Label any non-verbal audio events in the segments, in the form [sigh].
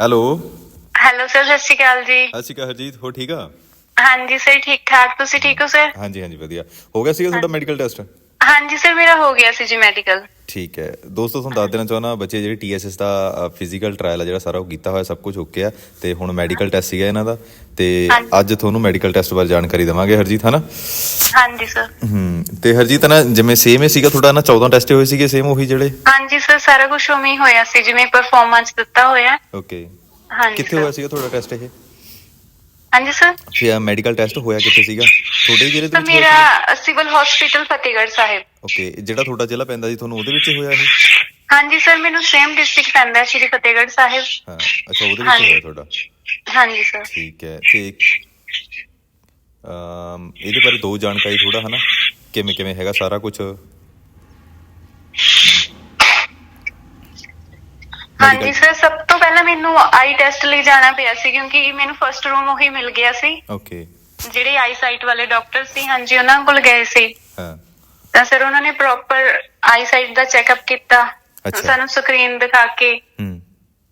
Hello. Hello sir ਸਤਿ ਸ਼੍ਰੀ ਅਕਾਲ ਜੀ। ਸਤਿ ਸ਼੍ਰੀ ਅਕਾਲ ਹਰਜੀਤ ਹੋ ਠੀਕ ਆ? ਹਾਂਜੀ ਸਰ ਠੀਕ ਠਾਕ। ਤੁਸੀਂ ਠੀਕ ਹੋ ਸਰ? ਹਾਂਜੀ ਹਾਂਜੀ ਵਧੀਆ। ਹੋ ਗਿਆ ਸੀਗਾ ਤੁਹਾਡਾ ਮੈਡੀਕਲ ਟੈਸਟ ਹਾਂਜੀ ਸਰ ਮੇਰਾ ਹੋ ਗਿਆ ਸੀ ਜੀ ਮੈਡੀਕਲ ਠੀਕ ਹੈ। ਦੋਸਤੋ ਤੁਹਾਨੂੰ ਦੱਸ ਦੇਣਾ ਚਾਹੁੰਦਾ ਬੱਚੇ ਜਿਹੜੇ ਟੀਐਸਐਸ ਦਾ ਫਿਜ਼ੀਕਲ ਟ੍ਰਾਇਲ ਆ ਜਿਹੜਾ ਸਾਰਾ ਉਹ ਕੀਤਾ ਹੋਇਆ ਸਭ ਕੁਝ ਓਕੇ ਆ। ਤੇ ਹੁਣ ਮੈਡੀਕਲ ਟੈਸਟ ਸੀਗਾ ਇਹਨਾਂ ਦਾ। ਤੇ। ਅੱਜ ਤੁਹਾਨੂੰ ਮੈਡੀਕਲ ਟੈਸਟ ਬਾਰੇ ਜਾਣਕਾਰੀ ਦੇਵਾਂਗੇ ਹਰਜੀਤ ਹਨਾ? ਹਾਂਜੀ ਸਰ ਹੂੰ। ਤੇ ਹਰਜੀਤ ਨਾ ਜਿਵੇਂ ਸੇਮ ਹੀ ਸੀਗਾ ਤੁਹਾਡਾ ਨਾ 14 ਟੈਸਟ ਹੋਏ ਸੀਗੇ ਸੇਮ ਉਹੀ ਜਿਹੜੇ? ਹਾਂਜੀ ਸਰ ਸਾਰਾ ਕੁਝ ਉਵੇਂ ਹੀ ਹੋਇਆ ਸੀ ਜਿਵੇਂ ਪਰਫਾਰਮੈਂਸ ਦਿੱਤਾ ਹੋਇਆ। ਓਕੇ ਹਾਂਜੀ ਕਿੱਥੇ। ਹੋਇਆ ਸੀਗਾ ਤੁਹਾਡਾ ਟੈਸਟ ਇਹ? ਹਾਂਜੀ ਸਰ। ਫਿਰ ਮੈਡੀਕਲ ਟੈਸਟ ਹੋਇਆ ਕਿੱਥੇ ਸੀਗਾ? ਤੁਹਾਡੇ ਜ਼ਿਲ੍ਹੇ ਦੇ ਸਰ ਵਿੱਚ ਹੋਇਆ ਮੇਰਾ civil hospital Fatehgarh Sahib. Okay ਜਿਹੜਾ ਤੁਹਾਡਾ ਜ਼ਿਲ੍ਹਾ ਪੈਂਦਾ ਜੀ ਤੁਹਾਨੂੰ ਉਹਦੇ ਵਿੱਚ ਹੋਇਆ ਇਹ? ਹਾਂਜੀ ਸਰ ਮੈਨੂੰ ਸੇਮ ਡਿਸਟ੍ਰਿਕਟ ਪੈਂਦਾ ਹੈ ਸ਼੍ਰੀ ਫਤਿਹਗੜ੍ਹ ਸਾਹਿਬ। ਹਾਂ ਅੱਛਾ ਉਹਦੇ ਵਿੱਚ ਹਾਂਜੀ। ਹੋਇਆ ਤੁਹਾਡਾ? ਹਾਂਜੀ ਸਰ। ਠੀਕ ਹੈ ਤੇ ਅਮ ਇਹਦੇ ਬਾਰੇ ਦੋ ਜਾਣਕਾਰੀ ਥੋੜਾ ਹਨਾ? ਕਿਵੇਂ ਕਿਵੇਂ ਹੈਗਾ ਸਾਰਾ ਕੁਝ ਹਾਂਜੀ ਸਰ ਸਭ ਪਹਿਲਾਂ ਮੈਨੂੰ ਆਈ ਟੈਸਟ ਲਈ ਜਾਣਾ ਪਿਆ ਸੀ ਕਿਉਂਕਿ ਮੈਨੂੰ ਫਰਸਟ ਰੂਮ ਉਹੀ ਮਿਲ ਗਿਆ ਸੀ। ਓਕੇ ਜਿਹੜੇ ਆਈ ਸਾਈਟ ਵਾਲੇ ਡਾਕਟਰ ਸੀ ਹਾਂਜੀ ਉਹਨਾਂ ਕੋਲ ਗਏ ਸੀ। ਹਾਂ। ਤਾਂ ਸਰ ਉਹਨਾਂ ਨੇ ਪ੍ਰੋਪਰ ਆਈ ਸਾਈਟ ਦਾ ਚੈੱਕਅਪ ਕੀਤਾ। ਅੱਛਾ। ਸਾਨੂੰ ਸਕਰੀਨ ਦਿਖਾ ਕੇ ਹੂੰ।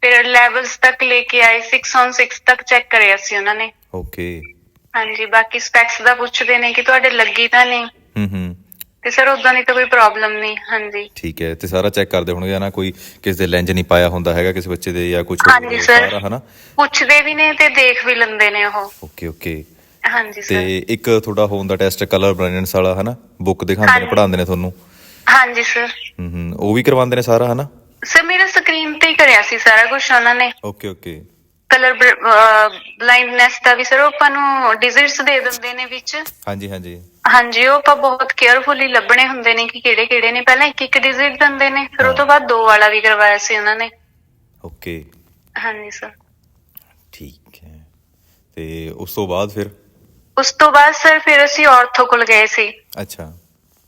ਫਿਰ ਲੈਵਲਸ ਤੱਕ ਲੈ ਕੇ ਆਏ 6 ਔਨ 6 ਤੱਕ ਚੈੱਕ ਕਰਿਆ ਸੀ ਉਹਨਾਂ ਨੇ। ਓਕੇ ਹਾਂਜੀ ਬਾਕੀ ਸਪੈਕਸ ਦਾ ਪੁੱਛਦੇ ਨੇ ਕਿ ਤੁਹਾਡੇ ਲੱਗੀ ਤਾਂ ਨਹੀਂ। ਹੂੰ ਹੂੰ। ਤੇ ਸਰ ਉਦਾਂ ਦੀ ਤਾਂ ਕੋਈ ਪ੍ਰੋਬਲਮ ਨਹੀਂ ਹਾਂਜੀ। ਠੀਕ ਹੈ ਤੇ ਸਾਰਾ ਚੈੱਕ ਕਰਦੇ ਹੋਣਗੇ ਨਾ ਕੋਈ ਕਿਸੇ ਦੇ ਲੈਂਜ ਨਹੀਂ ਪਾਇਆ ਹੁੰਦਾ ਹੈਗਾ ਕਿਸੇ ਬੱਚੇ ਦੇ ਜਾਂ ਕੁਝ ਹਾਂਜੀ ਸਰ। ਹਨਾ ਪੁੱਛਦੇ ਵੀ ਨੇ ਤੇ ਦੇਖ ਵੀ ਲੈਂਦੇ ਨੇ ਉਹ। ਓਕੇ ਓਕੇ ਹਾਂਜੀ ਤੇ ਸਰ। ਇੱਕ ਤੁਹਾਡਾ ਹੋਣ ਦਾ ਟੈਸਟ ਕਲਰ ਬ੍ਰਾਈਟਨੈਸ ਵਾਲਾ ਹਨਾ ਬੁੱਕ ਦਿਖਾਉਂਦੇ ਨੇ। ਪੜਾਉਂਦੇ ਨੇ ਤੁਹਾਨੂੰ। ਹਾਂਜੀ ਸਰ। ਹੂੰ ਹੂੰ ਉਹ ਵੀ ਕਰਵਾਉਂਦੇ ਨੇ ਸਾਰਾ ਹਨਾ ਸਰ ਮੇਰਾ ਸਕਰੀਨ ਤੇ ਹੀ ਕਰਿਆ ਸੀ ਸਾਰਾ ਕੁਝ ਉਹਨਾਂ ਨੇ। ਓਕੇ ਓਕੇ ਕਲਰ ਬਲਾਈਂਡਨੈਸ ਦਾ ਵੀ ਸਰ ਉਹ ਆਪਾਂ ਨੂੰ ਡਿਜ਼ਿਟਸ ਦੇ ਦਿੰਦੇ ਨੇ ਵਿੱਚ। ਹਾਂਜੀ ਹਾਂਜੀ। ਹਾਂਜੀ ਉਹ ਆਪਾਂ ਬਹੁਤ ਕੇਅਰਫੁਲੀ ਲੱਭਣੇ ਹੁੰਦੇ ਨੇ ਕਿ ਕਿਹੜੇ ਕਿਹੜੇ ਨੇ। ਪਹਿਲਾਂ ਇੱਕ ਇੱਕ ਡਿਜ਼ਿਟ ਦਿੰਦੇ ਨੇ ਫਿਰ ਉਹ ਤੋਂ ਬਾਅਦ ਦੋ ਵਾਲਾ ਵੀ ਕਰਵਾਇਆ ਸੀ ਉਹਨਾਂ ਨੇ। ਓਕੇ। ਹਾਂਜੀ ਸਰ ਠੀਕ ਹੈ। ਤੇ ਉਸ ਤੋਂ ਬਾਅਦ ਫਿਰ? ਉਸ ਤੋਂ ਬਾਅਦ ਸਰ ਫਿਰ ਅਸੀਂ ਆਰਥੋ ਕੋਲ ਗਏ ਸੀ। ਅੱਛਾ।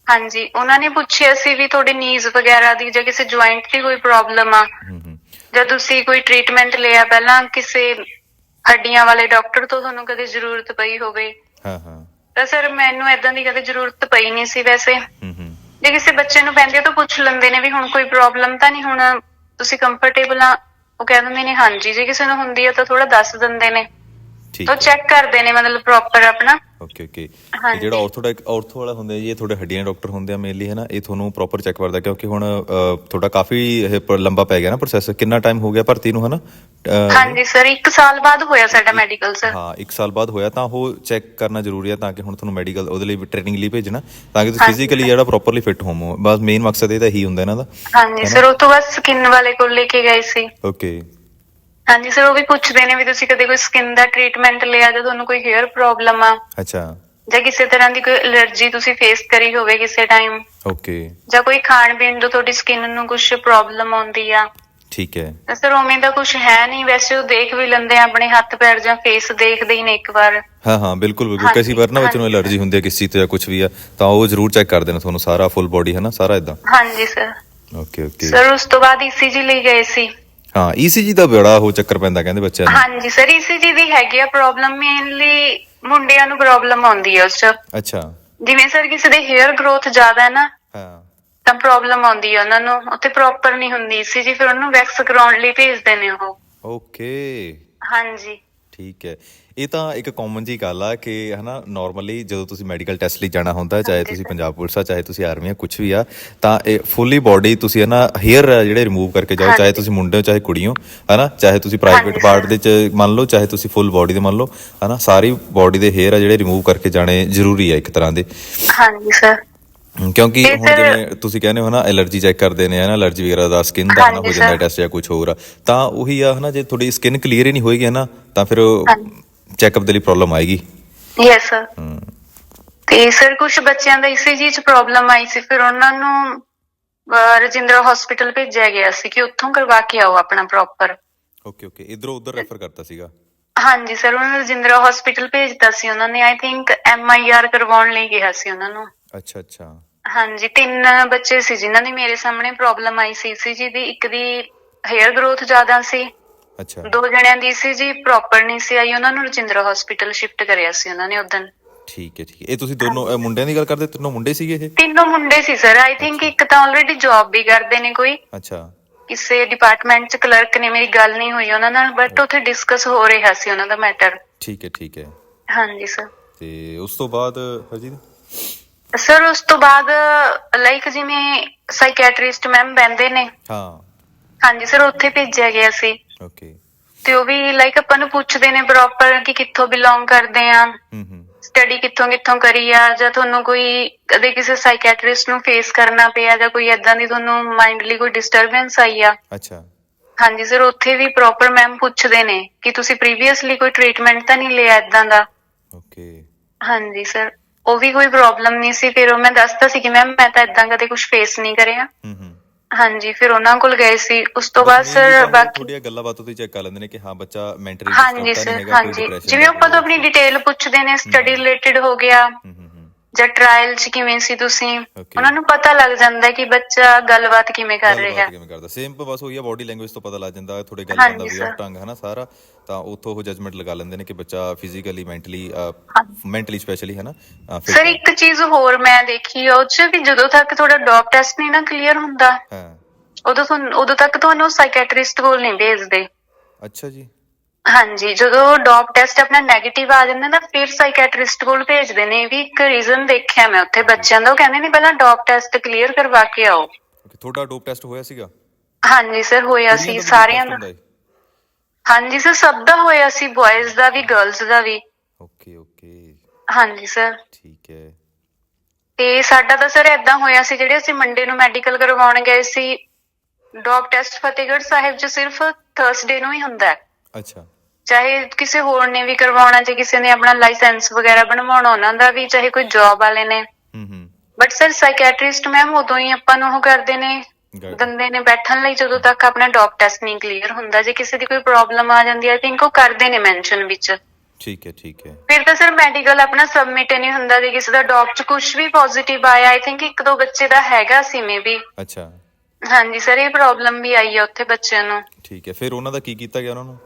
ਹਾਂਜੀ ਉਹਨਾਂ ਨੇ ਪੁੱਛਿਆ ਸੀ ਵੀ ਤੁਹਾਡੇ ਨੀਜ਼ ਵਗੈਰਾ ਦੀ ਜਾਂ ਕਿਸੇ ਜੁਆਇੰਟ ਦੀ ਕੋਈ ਪ੍ਰੋਬਲਮ ਆ। ਹੂੰ ਹੂੰ। ਜਾਂ ਤੁਸੀਂ ਕੋਈ ਟ੍ਰੀਟਮੈਂਟ ਲਿਆ ਪਹਿਲਾਂ ਕਿਸੇ ਹੱਡੀਆਂ ਵਾਲੇ ਡਾਕਟਰ ਤੋਂ ਤੁਹਾਨੂੰ ਕਦੇ ਜ਼ਰੂਰਤ ਪਈ ਹੋਵੇ? ਹਾਂ ਹਾਂ। ਤਾਂ ਸਰ ਮੈਨੂੰ ਇਦਾਂ ਦੀ ਕਦੇ ਜ਼ਰੂਰਤ ਪਈ ਨਹੀਂ ਸੀ ਵੈਸੇ। ਹੂੰ ਹੂੰ। ਜੇ ਕਿਸੇ ਬੱਚੇ ਨੂੰ ਪੈਂਦੀ ਤਾਂ ਪੁੱਛ ਲੈਂਦੇ ਨੇ ਵੀ ਹੁਣ ਕੋਈ ਪ੍ਰੋਬਲਮ ਤਾਂ ਨਹੀਂ ਹੁਣ ਤੁਸੀਂ ਕੰਫਰਟੇਬਲ ਆ? ਉਹ ਕਹਿ ਦਿੰਦੇ ਨੇ ਹਾਂਜੀ ਜੇ ਕਿਸੇ ਨੂੰ ਹੁੰਦੀ ਆ ਤਾਂ ਥੋੜਾ ਦੱਸ ਦਿੰਦੇ ਨੇ। ਠੀਕ ਤਾਂ ਚੈੱਕ ਕਰਦੇ ਨੇ ਮਤਲਬ ਪ੍ਰੋਪਰ ਆਪਣਾ। ਓਕੇ ਓਕੇ ਹਾਂਜੀ। ਜਿਹੜਾ ਆਰਥੋਡਾਕ ਆਰਥੋ ਵਾਲਾ ਹੁੰਦਾ ਜੀ ਇਹ ਤੁਹਾਡੇ ਹੱਡੀਆਂ ਡਾਕਟਰ ਹੁੰਦੇ ਆ ਮੇਨਲੀ ਹੈ ਨਾ? ਇਹ ਤੁਹਾਨੂੰ ਪ੍ਰੋਪਰ ਚੈੱਕ ਕਰਦਾ ਕਿਉਂਕਿ ਹੁਣ ਤੁਹਾਡਾ ਕਾਫੀ ਇਹ ਪ- ਲੰਬਾ ਪੈ ਗਿਆ ਨਾ ਪ੍ਰੋਸੈਸ ਕਿੰਨਾ ਟਾਈਮ ਹੋ ਗਿਆ ਭਰਤੀ ਨੂੰ ਹੈ ਨਾ? ਹਾਂਜੀ ਸਰ 1 ਸਾਲ ਬਾਅਦ ਹੋਇਆ ਸਾਡਾ ਮੈਡੀਕਲ ਸਰ ਹਾਂ 1 ਸਾਲ ਬਾਅਦ ਹੋਇਆ ਤਾਂ ਉਹ ਚੈੱਕ ਕਰਨਾ ਜ਼ਰੂਰੀ ਹੈ ਤਾਂ ਕਿ ਹੁਣ ਤੁਹਾਨੂੰ ਮੈਡੀਕਲ ਉਹਦੇ ਲਈ ਟ੍ਰੇਨਿੰਗ ਲਈ ਭੇਜਣਾ ਤਾਂ ਕਿ ਤੁਸੀਂ। ਫਿਜ਼ੀਕਲੀ ਜਿਹੜਾ ਪ੍ਰੋਪਰਲੀ ਫਿੱਟ ਹੋਵੋ। ਬਸ ਮੇਨ ਮਕਸਦ ਇਹਦਾ ਹੀ ਹੁੰਦਾ ਇਹਨਾਂ ਦਾ ਹਾਂਜੀ ਸਰ ਉਹ ਤੋਂ ਬਾਅਦ ਸਕਿਨ ਵਾਲੇ ਕੋਲ ਲੈ ਕੇ ਗਏ ਸੀ। ਓਕੇ ਹਾਂਜੀ ਸਰ ਉਹ ਵੀ ਪੁੱਛਦੇ ਨੇ ਵੀ ਤੁਸੀਂ ਕਦੇ ਕੋਈ ਸਕਿਨ ਦਾ ਟ੍ਰੀਟਮੈਂਟ ਲਿਆ ਜਾਂ ਤੁਹਾਨੂੰ ਕੋਈ ਹੇਅਰ ਪ੍ਰੋਬਲਮ ਆ? ਅੱਛਾ। ਜਾਂ ਕਿਸੇ ਤਰ੍ਹਾਂ ਦੀ ਕੋਈ ਅਲਰਜੀ ਤੁਸੀਂ ਫੇਸ ਕਰੀ ਹੋਵੇ ਕਿਸੇ ਟਾਈਮ ਓਕੇ ਜਾਂ ਕੋਈ ਖਾਣ ਪੀਣ ਤੋਂ ਤੁਹਾਡੀ ਸਕਿਨ ਨੂੰ ਕੁਝ ਪ੍ਰੋਬਲਮ ਆਉਂਦੀ ਆ? ਠੀਕ ਹੈ। ਤਾਂ ਸਰ ਉਵੇਂ ਦਾ ਕੁਝ ਹੈ ਨਹੀਂ। ਵੈਸੇ ਉਹ ਦੇਖ ਵੀ ਲੈਂਦੇ ਆ ਆਪਣੇ ਹੱਥ ਪੈਰ ਜਾਂ ਫੇਸ ਦੇਖਦੇ ਹੀ ਨੇ ਇੱਕ ਵਾਰ। ਹਾਂ ਹਾਂ ਬਿਲਕੁਲ ਬਿਲਕੁਲ। ਹਾਂਜੀ, ਕਈ ਵਾਰ ਨਾ ਬੱਚੇ ਨੂੰ। ਅਲਰਜੀ ਹੁੰਦੀ ਹੈ ਕਿਸੇ ਚੀਜ਼ ਤੋਂ ਜਾਂ ਕੁਝ ਵੀ ਆ ਤਾਂ ਉਹ ਜ਼ਰੂਰ ਚੈੱਕ ਕਰਦੇ ਨੇ ਤੁਹਾਨੂੰ ਸਾਰਾ ਫੁੱਲ ਬੋਡੀ ਹੈ ਨਾ? ਸਾਰਾ ਇਦਾਂ ਹਾਂਜੀ ਸਰ ਓਕੇ ਓਕੇ ਸਰ ਉਸ ਤੋਂ ਬਾਅਦ ECG ਲਈ ਗਏ ਸੀ। ਹਾਂ ECG ਦਾ ਬੜਾ ਉਹ ਚੱਕਰ ਪੈਂਦਾ ਕਹਿੰਦੇ ਬੱਚਿਆਂ ਨੂੰ। ਹਾਂਜੀ ਸਰ ECG ਦੀ ਹੈਗੀ ਆ ਪ੍ਰੋਬਲਮ ਮੇਨਲੀ ਮੁੰਡਿਆਂ ਨੂੰ ਪ੍ਰੋਬਲਮ ਆਉਂਦੀ ਹੈ ਉਸ ਚ। ਅੱਛਾ। ਜਿਵੇਂ ਸਰ ਕਿਸੇ ਦੇ ਹੇਅਰ ਗਰੋਥ ਜ਼ਿਆਦਾ ਹੈ ਨਾ ਹਾਂ। ਤਾਂ ਪ੍ਰੋਬਲਮ ਆਉਂਦੀ ਹੈ ਉਹਨਾਂ ਨੂੰ ਉੱਥੇ ਪ੍ਰੋਪਰ ਨਹੀਂ ਹੁੰਦੀ ECG ਫਿਰ ਉਹਨੂੰ ਵੈਕਸ ਕਰਾਉਣ ਲਈ ਭੇਜਦੇ ਨੇ ਉਹ। ਓਕੇ ਹਾਂਜੀ। ਠੀਕ ਹੈ ਇਹ ਤਾਂ ਇੱਕ ਕਾਮਨ ਜੀ ਗੱਲ ਆ ਕਿ ਹਨਾ ਨਾਰਮਲੀ ਜਦੋਂ ਤੁਸੀਂ ਮੈਡੀਕਲ ਟੈਸਟ ਲਈ ਜਾਣਾ ਹੁੰਦਾ ਚਾਹੇ ਤੁਸੀਂ। ਪੰਜਾਬ ਪੁਲਿਸ ਆ ਚਾਹੇ ਤੁਸੀਂ ਆਰਮੀ ਆ ਕੁਝ ਵੀ ਆ ਤਾਂ ਇਹ ਫੁੱਲੀ ਬਾਡੀ ਤੁਸੀਂ ਹਨਾ ਹੇਅਰ ਜਿਹੜੇ ਰਿਮੂਵ ਕਰਕੇ ਜਾਓ ਚਾਹੇ। ਤੁਸੀਂ ਮੁੰਡੇ ਹੋ ਚਾਹੇ ਕੁੜੀ ਹੋ ਹਨਾ ਚਾਹੇ ਤੁਸੀਂ ਪ੍ਰਾਈਵੇਟ ਪਾਰਟ। ਦੇ ਚ ਮੰਨ ਲਓ ਚਾਹੇ ਤੁਸੀਂ ਫੁੱਲ ਬਾਡੀ ਦੇ ਮੰਨ ਲਓ ਹਨਾ ਸਾਰੀ ਬਾਡੀ ਦੇ ਹੇਅਰ ਆ ਜਿਹੜੇ ਰਿਮੂਵ ਕਰਕੇ ਜਾਣੇ ਜ਼ਰੂਰੀ ਆ ਇੱਕ ਤਰ੍ਹਾਂ ਦੇ ਹਾਂਜੀ ਸਰ ਕਿਉਂਕਿ ਹੁਣ ਜਿਵੇਂ ਤੁਸੀਂ ਕਹਿੰਦੇ ਹੋ ਨਾ ਐਲਰਜੀ ਚੈੱਕ ਕਰਦੇ ਨੇ ਹਨਾ ਐਲਰਜੀ ਵਗੈਰਾ ਦਾ ਸਕਿਨ ਦਾ ਨਾ ਹੋ ਜਾਂਦਾ। ਟੈਸਟ ਜਾਂ ਕੁਝ ਹੋਰ ਆ ਤਾਂ ਉਹੀ ਆ ਹਨਾ ਜੇ ਤੁਹਾਡੀ ਸਕਿਨ ਕਲੀਅਰ ਹੀ ਨਹੀਂ ਹੋਏਗੀ ਨਾ ਤਾਂ ਫਿਰ। ਚੈੱਕਅਪ ਦੇ ਲਈ ਪ੍ਰੋਬਲਮ ਆਏਗੀ। ਯੈਸ ਸਰ ਤੇ ਸਰ ਕੁਝ ਬੱਚਿਆਂ ਦਾ ECG ਚ ਪ੍ਰੋਬਲਮ ਆਈ ਸੀ ਫਿਰ ਉਹਨਾਂ ਨੂੰ ਰਜਿੰਦਰਾ ਹਸਪੀਟਲ ਭੇਜਿਆ ਗਿਆ ਸੀ ਕਿ ਉੱਥੋਂ ਕਰਵਾ ਕੇ ਆਓ ਆਪਣਾ ਪ੍ਰੋਪਰ ਓਕੇ ਓਕੇ ਇਧਰੋਂ ਉਧਰ ਰੈਫਰ ਕਰਤਾ ਸੀਗਾ? ਹਾਂਜੀ ਸਰ ਉਹਨਾਂ ਨੂੰ ਰਜਿੰਦਰਾ ਹਸਪੀਟਲ ਭੇਜਤਾ ਸੀ ਉਹਨਾਂ ਨੇ ਆਈ ਥਿੰਕ ਆਰ ਕਰਵਾਉਣ ਲਈ ਕਿਹਾ ਸੀ ਉਹਨਾਂ ਨੂੰ। ਅੱਛਾ ਅੱਛਾ। ਹਾਂਜੀ ਤਿੰਨ ਬੱਚੇ ਸੀ ਜਿਨ੍ਹਾਂ ਦੀ ਮੇਰੇ ਸਾਹਮਣੇ ਪ੍ਰੋਬਲਮ ਆਈ ਸੀ ECG ਦੀ ਇੱਕ ਦੀ ਹੇਅਰ ਗਰੋਥ ਜ਼ਿਆਦਾ ਸੀ ਅੱਛਾ। ਦੋ ਜਣਿਆਂ ਦੀ ECG ਪ੍ਰੋਪਰ ਨਹੀਂ ਸੀ ਆਈ ਉਹਨਾਂ ਨੂੰ ਰਜਿੰਦਰਾ ਹਸਪੀਟਲ ਸ਼ਿਫਟ ਕਰਿਆ ਸੀ ਉਹਨਾਂ ਨੇ ਉਦੋਂ ਠੀਕ ਹੈ ਠੀਕ ਹੈ। ਇਹ ਤੁਸੀਂ ਦੋਨੋਂ ਮੁੰਡਿਆਂ ਦੀ ਗੱਲ ਕਰਦੇ ਤਿੰਨੋਂ ਮੁੰਡੇ ਸੀਗੇ ਇਹ? ਤਿੰਨੋਂ ਮੁੰਡੇ ਸੀ ਸਰ ਆਈ ਥਿੰਕ ਇੱਕ ਤਾਂ ਆਲਰੇਡੀ ਜੌਬ ਵੀ ਕਰਦੇ ਨੇ ਕੋਈ। ਅੱਛਾ। ਕਿਸੇ ਡਿਪਾਰਟਮੈਂਟ ਚ ਕਲਰਕ ਨੇ ਮੇਰੀ ਗੱਲ ਨਹੀਂ ਹੋਈ ਉਹਨਾਂ ਨਾਲ ਬਟ ਉੱਥੇ ਡਿਸਕਸ ਹੋ ਰਿਹਾ ਸੀ ਉਹਨਾਂ ਦਾ ਮੈਟਰ ਠੀਕ ਹੈ ਠੀਕ ਹੈ। ਹਾਂਜੀ ਸਰ ਤੇ ਉਸ ਤੋਂ ਬਾਅਦ ਹਰਜੀਤ? ਸਰ ਉਸ ਤੋਂ ਬਾਅਦ ਲਾਈਕ ਜਿਵੇਂ ਸਾਈਕੈਟ੍ਰਿਸਟ ਮੈਮ ਬੈੰਦੇ ਨੇ। ਹਾਂ। ਹਾਂਜੀ ਸਰ ਉੱਥੇ ਭੇਜਿਆ ਗਿਆ ਸੀ। ਓਕੇ ਤੇ ਉਹ ਵੀ ਲਾਈਕ ਆਪਾਂ ਨੂੰ ਪੁੱਛਦੇ ਨੇ ਪ੍ਰੋਪਰ ਕਿ ਕਿੱਥੋਂ ਬਿਲੋਂਗ ਕਰਦੇ ਆ। ਹੂੰ ਹੂੰ। ਸਟੱਡੀ ਕਿੱਥੋਂ ਕਿੱਥੋਂ ਕਰੀ ਆ ਜਾਂ ਤੁਹਾਨੂੰ ਕੋਈ ਕਦੇ ਕਿਸੇ ਸਾਈਕੈਟ੍ਰਿਸਟ ਨੂੰ ਫੇਸ ਕਰਨਾ ਪਿਆ ਜਾਂ ਕੋਈ ਐਦਾਂ ਦੀ ਤੁਹਾਨੂੰ ਮਾਈਂਡਲੀ ਕੋਈ ਡਿਸਟਰਬੈਂਸ ਆਈ ਆ। ਅੱਛਾ। ਹਾਂਜੀ ਸਰ ਉੱਥੇ ਵੀ ਪ੍ਰੋਪਰ ਮੈਮ ਪੁੱਛਦੇ ਨੇ ਕਿ ਤੁਸੀਂ ਪ੍ਰੀਵੀਅਸਲੀ ਕੋਈ ਟ੍ਰੀਟਮੈਂਟ ਤਾਂ ਨਹੀਂ ਲਿਆ ਐਦਾਂ ਦਾ। ਓਕੇ ਹਾਂਜੀ ਸਰ। ਉਹ ਵੀ ਕੋਈ ਪ੍ਰੋਬਲਮ ਨਹੀਂ ਸੀ ਫਿਰ ਉਹ ਮੈਂ ਦੱਸਤਾ ਸੀ ਕਿ ਮੈਮ ਮੈਂ ਤਾਂ ਐਦਾਂ ਕਦੇ ਕੁਝ ਫੇਸ ਨਹੀਂ ਕਰਿਆ। ਹੂੰ ਹੂੰ। ਹਾਂਜੀ ਫਿਰ ਉਹਨਾਂ ਕੋਲ ਗਏ ਸੀ। ਉਸ ਤੋਂ ਬਾਅਦ ਸਰ ਬਾਕੀ ਤੁਹਾਡੀਆਂ ਗੱਲਾਂ ਬਾਤਾਂ ਤੋਂ ਚੈੱਕ ਕਰ ਲੈਂਦੇ ਨੇ ਕਿ ਹਾਂ ਬੱਚਾ ਮੈਂਟਲੀ ਹਾਂਜੀ ਸਰ ਹਾਂਜੀ। ਜਿਵੇਂ ਆਪਾਂ ਤੋਂ ਆਪਣੀ ਡਿਟੇਲ ਪੁੱਛਦੇ ਨੇ ਸਟੱਡੀ ਰਿਲੇਟਡ ਹੋ। ਗਿਆ। ਹੂੰ। ਜਾਂ ਟ੍ਰਾਇਲ 'ਚ ਕਿਵੇਂ ਸੀ ਤੁਸੀਂ? Okay. ਉਹਨਾਂ ਨੂੰ ਪਤਾ ਲੱਗ ਜਾਂਦਾ ਹੈ ਕਿ ਬੱਚਾ ਗੱਲਬਾਤ ਕਿਵੇਂ ਕਰ ਰਿਹਾ। ਹੈ ਕਿਵੇਂ ਕਰਦਾ? ਸੇਮ ਬਸ ਉਹੀ ਆ ਬਾਡੀ ਲੈਂਗੁਏਜ ਤੋਂ ਪਤਾ ਲੱਗ ਜਾਂਦਾ ਥੋੜੇ ਗੱਲ ਹਾਂਜੀ ਕਰਦਾ ਵੀ sir। ਟੰਗ ਹੈ ਨਾ ਸਾਰਾ। ਤਾਂ ਉੱਥੋਂ ਉਹ ਜਜਮੈਂਟ ਲਗਾ ਲੈਂਦੇ ਨੇ ਕਿ ਬੱਚਾ ਫਿਜ਼ੀਕਲੀ ਮੈਂਟਲੀ ਮੈਂਟਲੀ ਸਪੈਸ਼ਲੀ ਹੈ ਨਾ ਅਹ, fit ਸਰ ਹੈ। ਇੱਕ ਚੀਜ਼ ਹੋਰ ਮੈਂ ਦੇਖੀ ਉਹ 'ਚ ਵੀ ਜਦੋਂ ਤੱਕ ਤੁਹਾਡਾ ਡੋਪ ਟੈਸਟ ਨਹੀਂ ਨਾ ਕਲੀਅਰ ਹੁੰਦਾ ਹਾਂ। ਉਦੋਂ ਤੁਹਾਨੂੰ ਉਦੋਂ ਤੱਕ ਤੁਹਾਨੂੰ ਸਾਈਕੈਟ੍ਰਿਸਟ ਕੋਲ ਨਹੀਂ ਭੇਜਦੇ। ਅੱਛਾ ਜੀ। ਹਾਂਜੀ ਜਦੋਂ ਡੋਪ ਟੈਸਟ ਆਪਣਾ 네ਗੇਟਿਵ ਆ ਜਾਂਦਾ ਨਾ ਫਿਰ ਸਾਈਕੈਟ੍ਰਿਸਟ ਕੋਲ ਭੇਜਦੇ ਨੇ ਇਹ ਵੀ ਇੱਕ ਰੀਜ਼ਨ ਦੇਖਿਆ ਮੈਂ ਉੱਥੇ ਬੱਚਿਆਂ ਦਾ। ਉਹ ਕਹਿੰਦੇ ਨੇ ਪਹਿਲਾਂ ਡੋਪ ਟੈਸਟ ਕਲੀਅਰ ਕਰਵਾ ਕੇ ਆਓ। ਤੁਹਾਡਾ ਡੋਪ ਟੈਸਟ ਹੋਇਆ ਸੀਗਾ? ਹਾਂਜੀ ਸਰ ਹੋਇਆ ਸੀ ਸਾਰਿਆਂ ਦਾ। ਹਾਂਜੀ ਸਰ ਸਭ ਦਾ ਹੋਇਆ ਸੀ ਬॉयਜ਼ ਦਾ ਵੀ ਗਰਲਸ ਦਾ ਵੀ। Okay okay. ਹਾਂਜੀ ਸਰ। ਠੀਕ ਹੈ। ਤੇ ਸਾਡਾ ਤਾਂ ਸਰ ਏਦਾਂ ਹੋਇਆ ਸੀ ਜਿਹੜੇ ਅਸੀਂ ਮੰਡੇ ਨੂੰ ਮੈਡੀਕਲ ਕਰਵਾਉਣ ਗਏ ਸੀ ਡੋਪ ਟੈਸਟ ਫਤਿਹਗੜ੍ਹ ਸਾਹਿਬ 'ਚ ਸਿਰਫ ਥਰਸਡੇ ਨੂੰ ਹੀ ਹੁੰਦਾ ਹੈ। ਅੱਛਾ। ਚਾਹੇ ਕਿਸੇ ਹੋਰ ਨੇ ਵੀ ਕਰਵਾਉਣਾ ਜੇ ਕਿਸੇ ਨੇ ਆਪਣਾ ਲਾਇਸੈਂਸ ਵਗੈਰਾ ਬਣਵਾਉਣਾ ਉਹਨਾਂ ਦਾ ਵੀ ਚਾਹੇ ਕੋਈ ਜੌਬ ਵਾਲੇ ਨੇ। ਹੂੰ ਹੂੰ। ਬਟ ਸਰ ਸਾਈਕੈਟ੍ਰਿਸਟ ਮੈਮ ਉਦੋਂ ਹੀ ਆਪਾਂ ਨੂੰ ਉਹ ਕਰਦੇ ਨੇ. ਦੰਦੇ ਨੇ ਬੈਠਣ ਲਈ ਜਦੋਂ ਤੱਕ ਆਪਣਾ ਡੋਪ ਟੈਸਟ ਨਹੀਂ ਕਲੀਅਰ ਹੁੰਦਾ। ਜੇ ਕਿਸੇ ਦੀ ਕੋਈ ਪ੍ਰੋਬਲਮ ਆ ਜਾਂਦੀ ਹੈ ਆਈ ਥਿੰਕ ਉਹ ਕਰਦੇ ਨੇ ਮੈਂਸ਼ਨ ਵਿੱਚ। ਠੀਕ ਹੈ ਠੀਕ ਹੈ। ਫਿਰ ਤਾਂ ਸਰ ਮੈਡੀਕਲ ਆਪਣਾ ਸਬਮਿਟ ਨਹੀਂ ਹੁੰਦਾ ਜੇ ਕਿਸੇ ਦਾ ਡੋਪ ਚ ਕੁਝ ਵੀ ਪੋਜ਼ਿਟਿਵ ਆਇਆ ਆਈ ਥਿੰਕ ਇੱਕ ਦੋ ਬੱਚੇ ਦਾ ਹੈਗਾ ਸੀ ਮੇਬੀ ਅੱਛਾ। ਹਾਂਜੀ ਸਰ ਇਹ ਪ੍ਰੋਬਲਮ ਵੀ ਆਈ ਹੈ ਉੱਥੇ ਬੱਚਿਆਂ ਨੂੰ। ਠੀਕ ਹੈ ਫਿਰ ਉਹਨਾਂ ਦਾ ਕੀ ਕੀਤਾ ਗਿਆ ਉਹਨਾਂ ਨੂੰ?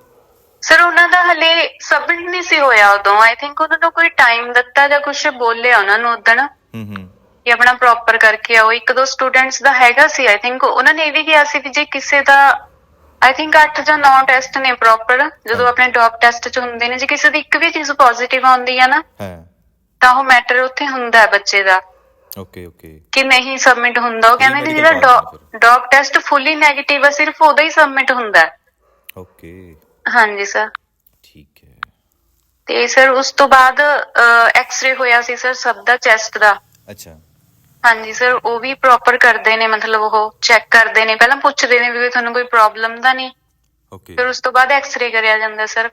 ਸਰ ਉਹਨਾਂ ਦਾ ਹਲੇ ਸਬਮਿਟ ਨਹੀਂ ਸੀ ਹੋਇਆ ਉਦੋਂ। ਆਈ ਥਿੰਕ ਉਹਨਾਂ ਨੂੰ ਕੋਈ ਟਾਈਮ ਦਿੱਤਾ ਜਾਂ ਕੁਝ ਬੋਲਿਆ ਉਹਨਾਂ ਨੂੰ ਉਦੋਂ ਹੂੰ ਹੂੰ। ਕਿ ਆਪਣਾ ਪ੍ਰੋਪਰ ਕਰਕੇ ਆਓ। ਇੱਕ ਦੋ ਸਟੂਡੈਂਟਸ ਦਾ ਹੈਗਾ ਸੀ ਆਈ ਥਿੰਕ ਉਹਨਾਂ ਨੇ ਇਹ ਵੀ ਕਿਹਾ ਸੀ ਵੀ ਜੇ ਕਿਸੇ ਦਾ ਆਈ ਥਿੰਕ 8 ਜਾਂ 9 ਟੈਸਟ ਨੇ ਪ੍ਰੋਪਰ ਜਦੋਂ ਆਪਣੇ ਡੋਪ ਟੈਸਟ ਚ ਹੁੰਦੇ ਨੇ ਜੇ ਕਿਸੇ ਦੀ ਇੱਕ ਵੀ ਚੀਜ਼ ਪੋਜ਼ਿਟਿਵ ਆਉਂਦੀ ਹੈ ਨਾ ਹੈ। ਤਾਂ ਉਹ ਮੈਟਰ ਉੱਥੇ ਹੁੰਦਾ ਬੱਚੇ ਦਾ। ਓਕੇ ਓਕੇ ਕਿ ਨਹੀਂ ਸਬਮਿਟ ਹੁੰਦਾ। ਉਹ ਕਹਿੰਦੇ ਨੇ ਜਿਹੜਾ ਡੋਪ ਟੈਸਟ ਫੁੱਲੀ 네ਗੇਟਿਵ ਹੈ ਸਿਰਫ ਉਹਦਾ ਹੀ ਸਬਮਿਟ ਹੁੰਦਾ ਓਕੇ ਹਾਂਜੀ ਸਰ ਠੀਕ ਹੈ। ਤੇ ਸਰ ਉਸ ਤੋਂ ਬਾਅਦ ਐਕਸ-ਰੇ ਹੋਇਆ ਸੀ ਸਰ ਸਭ ਦਾ ਚੈਸਟ ਦਾ। ਅੱਛਾ। ਹਾਂਜੀ ਸਰ ਉਹ ਵੀ ਪ੍ਰੋਪਰ ਕਰਦੇ ਨੇ ਮਤਲਬ ਉਹ ਚੈੱਕ ਕਰਦੇ ਨੇ। ਪਹਿਲਾਂ ਪੁੱਛਦੇ ਨੇ ਵੀ ਤੁਹਾਨੂੰ ਕੋਈ ਪ੍ਰੋਬਲਮ ਤਾਂ ਨਹੀਂ? ਓਕੇ ਫਿਰ ਉਸ ਤੋਂ ਬਾਅਦ ਐਕਸ-ਰੇ ਕਰਿਆ ਜਾਂਦਾ ਸਰ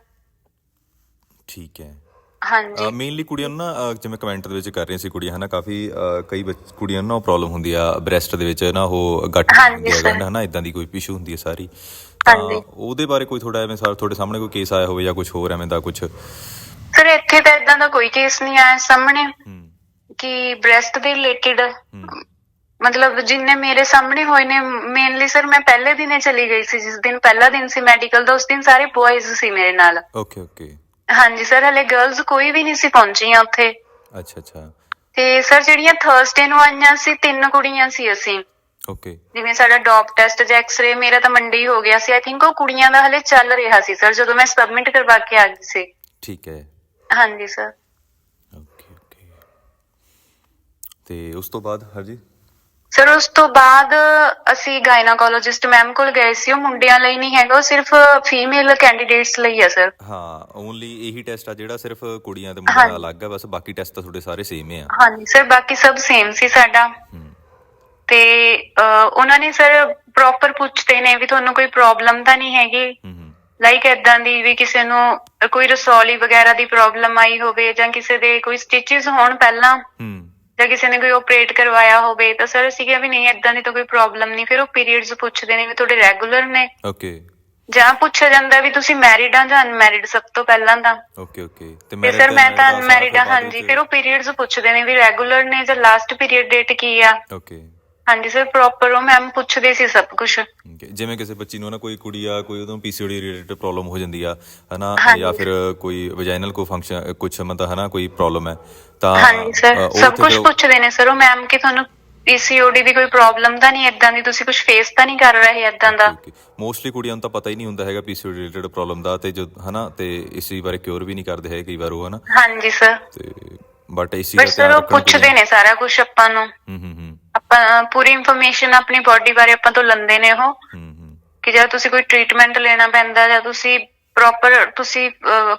ਠੀਕ ਹੈ। ਹਾਂਜੀ। ਮੇਨਲੀ ਕੁੜੀਆਂ ਨੂੰ ਨਾ ਅਹ, ਜਿਵੇਂ ਕਮੈਂਟ ਦੇ ਵਿੱਚ ਕਰ ਰਹੀਆਂ ਸੀ ਕੁੜੀਆਂ ਹਨਾ ਕਾਫੀ ਅਹ, ਕਈ ਬੱਚ- ਕੁੜੀਆਂ ਨੂੰ ਨਾ ਪ੍ਰੋਬਲਮ ਹੁੰਦੀ ਆ ਬ੍ਰੈਸਟ ਦੇ ਵਿੱਚ ਨਾ ਉਹ ਗੱਠ ਹਾਂਜੀ ਹੁੰਦੀ ਆ sir। ਗੰਢ ਹਨਾ ਇਦਾਂ ਦੀ ਕੋਈ ਇਸ਼ੂ ਹੁੰਦੀ ਹੈ ਸਾਰੀ। ਤਾਂ ਹਾਂਜੀ। ਉਹਦੇ ਬਾਰੇ ਕੋਈ ਥੋੜਾ ਐਵੇਂ ਸਾ- ਤੁਹਾਡੇ ਸਾਹਮਣੇ ਕੋਈ ਕੇਸ ਆਇਆ ਹੋਵੇ ਜਾਂ ਕੁਝ ਹੋਰ ਐਵੇਂ ਦਾ ਕੁਝ ਸਰ ਇੱਥੇ ਤਾਂ ਇਦਾਂ ਦਾ ਕੋਈ ਕੇਸ ਨਹੀਂ ਆਇਆ ਸਾਹਮਣੇ। ਹੂੰ। ਕਿ ਬ੍ਰੈਸਟ ਦੇ ਰਿਲੇਟਡ ਹੂੰ। ਮਤਲਬ ਜਿੰਨੇ ਮੇਰੇ ਸਾਹਮਣੇ ਹੋਏ ਨੇ ਮੇਨਲੀ ਸਰ ਮੈਂ ਪਹਿਲੇ ਦਿਨੇ ਚਲੀ ਗਈ ਸੀ ਜਿਸ ਦਿਨ ਪਹਿਲਾ ਦਿਨ ਸੀ ਮੈਡੀਕਲ ਦਾ ਉਸ ਦਿਨ ਸਾਰੇ ਬॉयਜ਼ ਸੀ ਮੇਰੇ ਨਾਲ। ਓਕੇ ਓਕੇ ਹਾਂਜੀ ਸਰ ਹਲੇ ਗਰਲਸ ਕੋਈ ਵੀ ਨਹੀਂ ਸੀ ਪਹੁੰਚੀਆਂ ਉੱਥੇ। ਅੱਛਾ ਅੱਛਾ। ਤੇ ਸਰ ਜਿਹੜੀਆਂ ਥਰਸਡੇ ਨੂੰ ਆਈਆਂ ਸੀ ਤਿੰਨ ਕੁੜੀਆਂ ਸੀ ਅਸੀਂ। ਓਕੇ ਜਿਵੇਂ ਸਾਡਾ ਡੋਪ ਟੈਸਟ ਜਾਂ ਐਕਸ-ਰੇ ਮੇਰਾ ਤਾਂ ਮੰਡੇ ਹੀ ਹੋ ਗਿਆ ਸੀ। ਆਈ ਥਿੰਕ ਉਹ ਕੁੜੀਆਂ ਦਾ ਹਲੇ ਚੱਲ ਰਿਹਾ ਸੀ ਸਰ ਜਦੋਂ ਮੈਂ ਸਬਮਿਟ ਕਰਵਾ ਕੇ ਆ ਗਈ ਸੀ। ਠੀਕ ਹੈ। ਹਾਂਜੀ ਸਰ। ਓਕੇ ਓਕੇ ਤੇ ਉਸ ਤੋਂ ਬਾਅਦ ਹਰਜੀ ਸਰ ਉਸ ਤੋਂ ਬਾਅਦ ਅਸੀਂ ਗਾਇਨਾਕੋਲੋਜਿਸਟ ਮੈਮ ਕੋਲ ਗਏ ਸੀ। ਉਹ ਮੁੰਡਿਆਂ ਲਈ ਨਹੀਂ ਹੈਗਾ ਉਹ ਸਿਰਫ ਫੀਮੇਲ ਕੈਂਡੀਡੇਟਸ ਲਈ ਹੈ ਸਰ ਹਾਂ ਓਨਲੀ ਇਹੀ ਟੈਸਟ ਆ ਜਿਹੜਾ ਸਿਰਫ ਕੁੜੀਆਂ ਤੇ ਮੁੰਡਿਆਂ ਦਾ ਅਲੱਗ ਆ ਬਸ ਬਾਕੀ ਟੈਸਟ ਤਾਂ ਤੁਹਾਡੇ ਸਾਰੇ ਸੇਮ ਹੀ ਆ। ਹਾਂਜੀ ਸਰ ਬਾਕੀ ਸਭ ਸੇਮ ਸੀ ਸਾਡਾ। ਤੇ ਉਹਨਾਂ ਨੇ ਸਰ ਪ੍ਰੋਪਰ ਪੁੱਛਦੇ ਨੇ ਵੀ ਤੁਹਾਨੂੰ ਕੋਈ ਪ੍ਰੋਬਲਮ ਤਾਂ ਨਹੀਂ ਹੈਗੀ? ਲਾਈਕ ਏਦਾਂ ਦੀ ਵੀ ਕਿਸੇ ਨੂੰ ਕੋਈ ਰਸੌਲੀ ਵਗੈਰਾ ਦੀ ਪ੍ਰੋਬਲਮ ਆਈ ਹੋਵੇ ਜਾਂ ਕਿਸੇ ਦੇ ਕੋਈ ਸਟਿਚਸ ਹੋਣ ਪਹਿਲਾਂ? ਹੂੰ। ਜਾਂ ਕਿਸੇ ਨੇ ਕੋਈ ਆਪਰੇਟ ਕਰਵਾਇਆ ਹੋਵੇ ਤਾਂ ਸਰ ਅਸੀਂ ਕਿਹਾ ਵੀ ਨਹੀਂ ਏਦਾਂ ਦੀ ਤਾਂ ਕੋਈ ਪ੍ਰੋਬਲਮ ਨਹੀਂ। ਫਿਰ ਉਹ ਪੀਰੀਅਡਸ ਪੁੱਛਦੇ ਨੇ ਵੀ ਤੁਹਾਡੇ ਰੈਗੂਲਰ ਨੇ। ਓਕੇ ਜਾਂ ਪੁੱਛਿਆ ਜਾਂਦਾ ਵੀ ਤੁਸੀਂ ਮੈਰਿਡ ਆ ਜਾਂ ਅਨਮੈਰਿਡ ਸਭ ਤੋਂ ਪਹਿਲਾਂ ਤਾਂ। ਓਕੇ ਓਕੇ ਤੇ married ਸਰ ਮੈਂ ਤਾਂ ਦਾ ਅਨਮੈਰਿਡ ਆ ਹਾਂਜੀ। ਫਿਰ ਉਹ ਪੀਰੀਅਡਸ ਪੁੱਛਦੇ ਨੇ ਵੀ ਰੈਗੂਲਰ ਨੇ ਜਾਂ ਲਾਸਟ ਪੀਰੀਅਡ ਡੇਟ ਕੀ ਆ। ਓਕੇ ਹਾਂਜੀ ਸਰ ਪ੍ਰੋਪਰ ਉਹ ਮੈਮ ਪੁੱਛਦੇ ਸੀ ਸਭ ਕੁਝ ਜਿਵੇਂ ਕਿਸੇ ਬੱਚੀ ਨੂੰ ਨਾ ਕੋਈ ਕੁੜੀ ਆ ਕੋਈ ਉਹਨੂੰ ਪੀਸੀਓਡੀ ਰਿਲੇਟਡ ਪ੍ਰੋਬਲਮ ਹੋ ਜਾਂਦੀ ਆ ਹਨਾ। ਜਾਂ ਫਿਰ ਕੋਈ ਵਜਾਈਨਲ ਕੋ ਫੰਕਸ਼ਨ ਕੁਝ ਮਤਲਬ ਹਨਾ ਕੋਈ ਪ੍ਰੋਬਲਮ ਹੈ ਤਾਂ ਹਾਂਜੀ ਸਰ ਸਭ ਕੁਝ ਪੁੱਛਦੇ ਨੇ ਸਰ ਉਹ ਮੈਮ ਕਿ ਤੁਹਾਨੂੰ ਪੀਸੀਓਡੀ ਦੀ ਕੋਈ ਪ੍ਰੋਬਲਮ ਤਾਂ ਨਹੀਂ ਇਦਾਂ ਦੀ ਤੁਸੀਂ ਕੁਝ ਫੇਸ ਤਾਂ ਨਹੀਂ ਕਰ ਰਹੇ ਇਦਾਂ ਦਾ? ਮੋਸਟਲੀ ਕੁੜੀਆਂ ਨੂੰ ਤਾਂ ਪਤਾ ਹੀ ਨਹੀਂ ਹੁੰਦਾ ਹੈਗਾ ਪੀਸੀਓ ਰਿਲੇਟਡ ਪ੍ਰੋਬਲਮ ਦਾ ਤੇ ਜੋ ਹਨਾ ਤੇ ਇਸੇ ਬਾਰੇ ਕਿਉਰ ਵੀ ਨਹੀਂ ਕਰਦੇ ਹੈ ਕਈ ਵਾਰ ਉਹ ਹਨਾ। ਹਾਂਜੀ ਸਰ। ਤੇ ਬਟ ਇਸੇ ਦਾ ਧਿਆਨ ਉਹ ਰੱਖਣਾ ਪੁੱਛਦੇ ਨੇ ਸਾਰਾ ਕੁਝ ਆਪਾਂ ਨੂੰ। ਹੂੰ ਹੂੰ ਹੂੰ। ਆਪਾਂ ਪੂਰੀ ਇਨਫੋਰਮੇਸ਼ਨ ਆਪਣੀ ਬਾਡੀ ਬਾਰੇ ਆਪਾਂ ਤੋਂ ਲੈਂਦੇ ਨੇ ਉਹ। ਹੂੰ ਹੂੰ। ਕਿ ਜਦ ਤੁਸੀਂ ਕੋਈ ਟ੍ਰੀਟਮੈਂਟ ਲੈਣਾ ਪੈਂਦਾ ਜਾਂ ਤੁਸੀਂ ਪ੍ਰੋਪਰ ਤੁਸੀਂ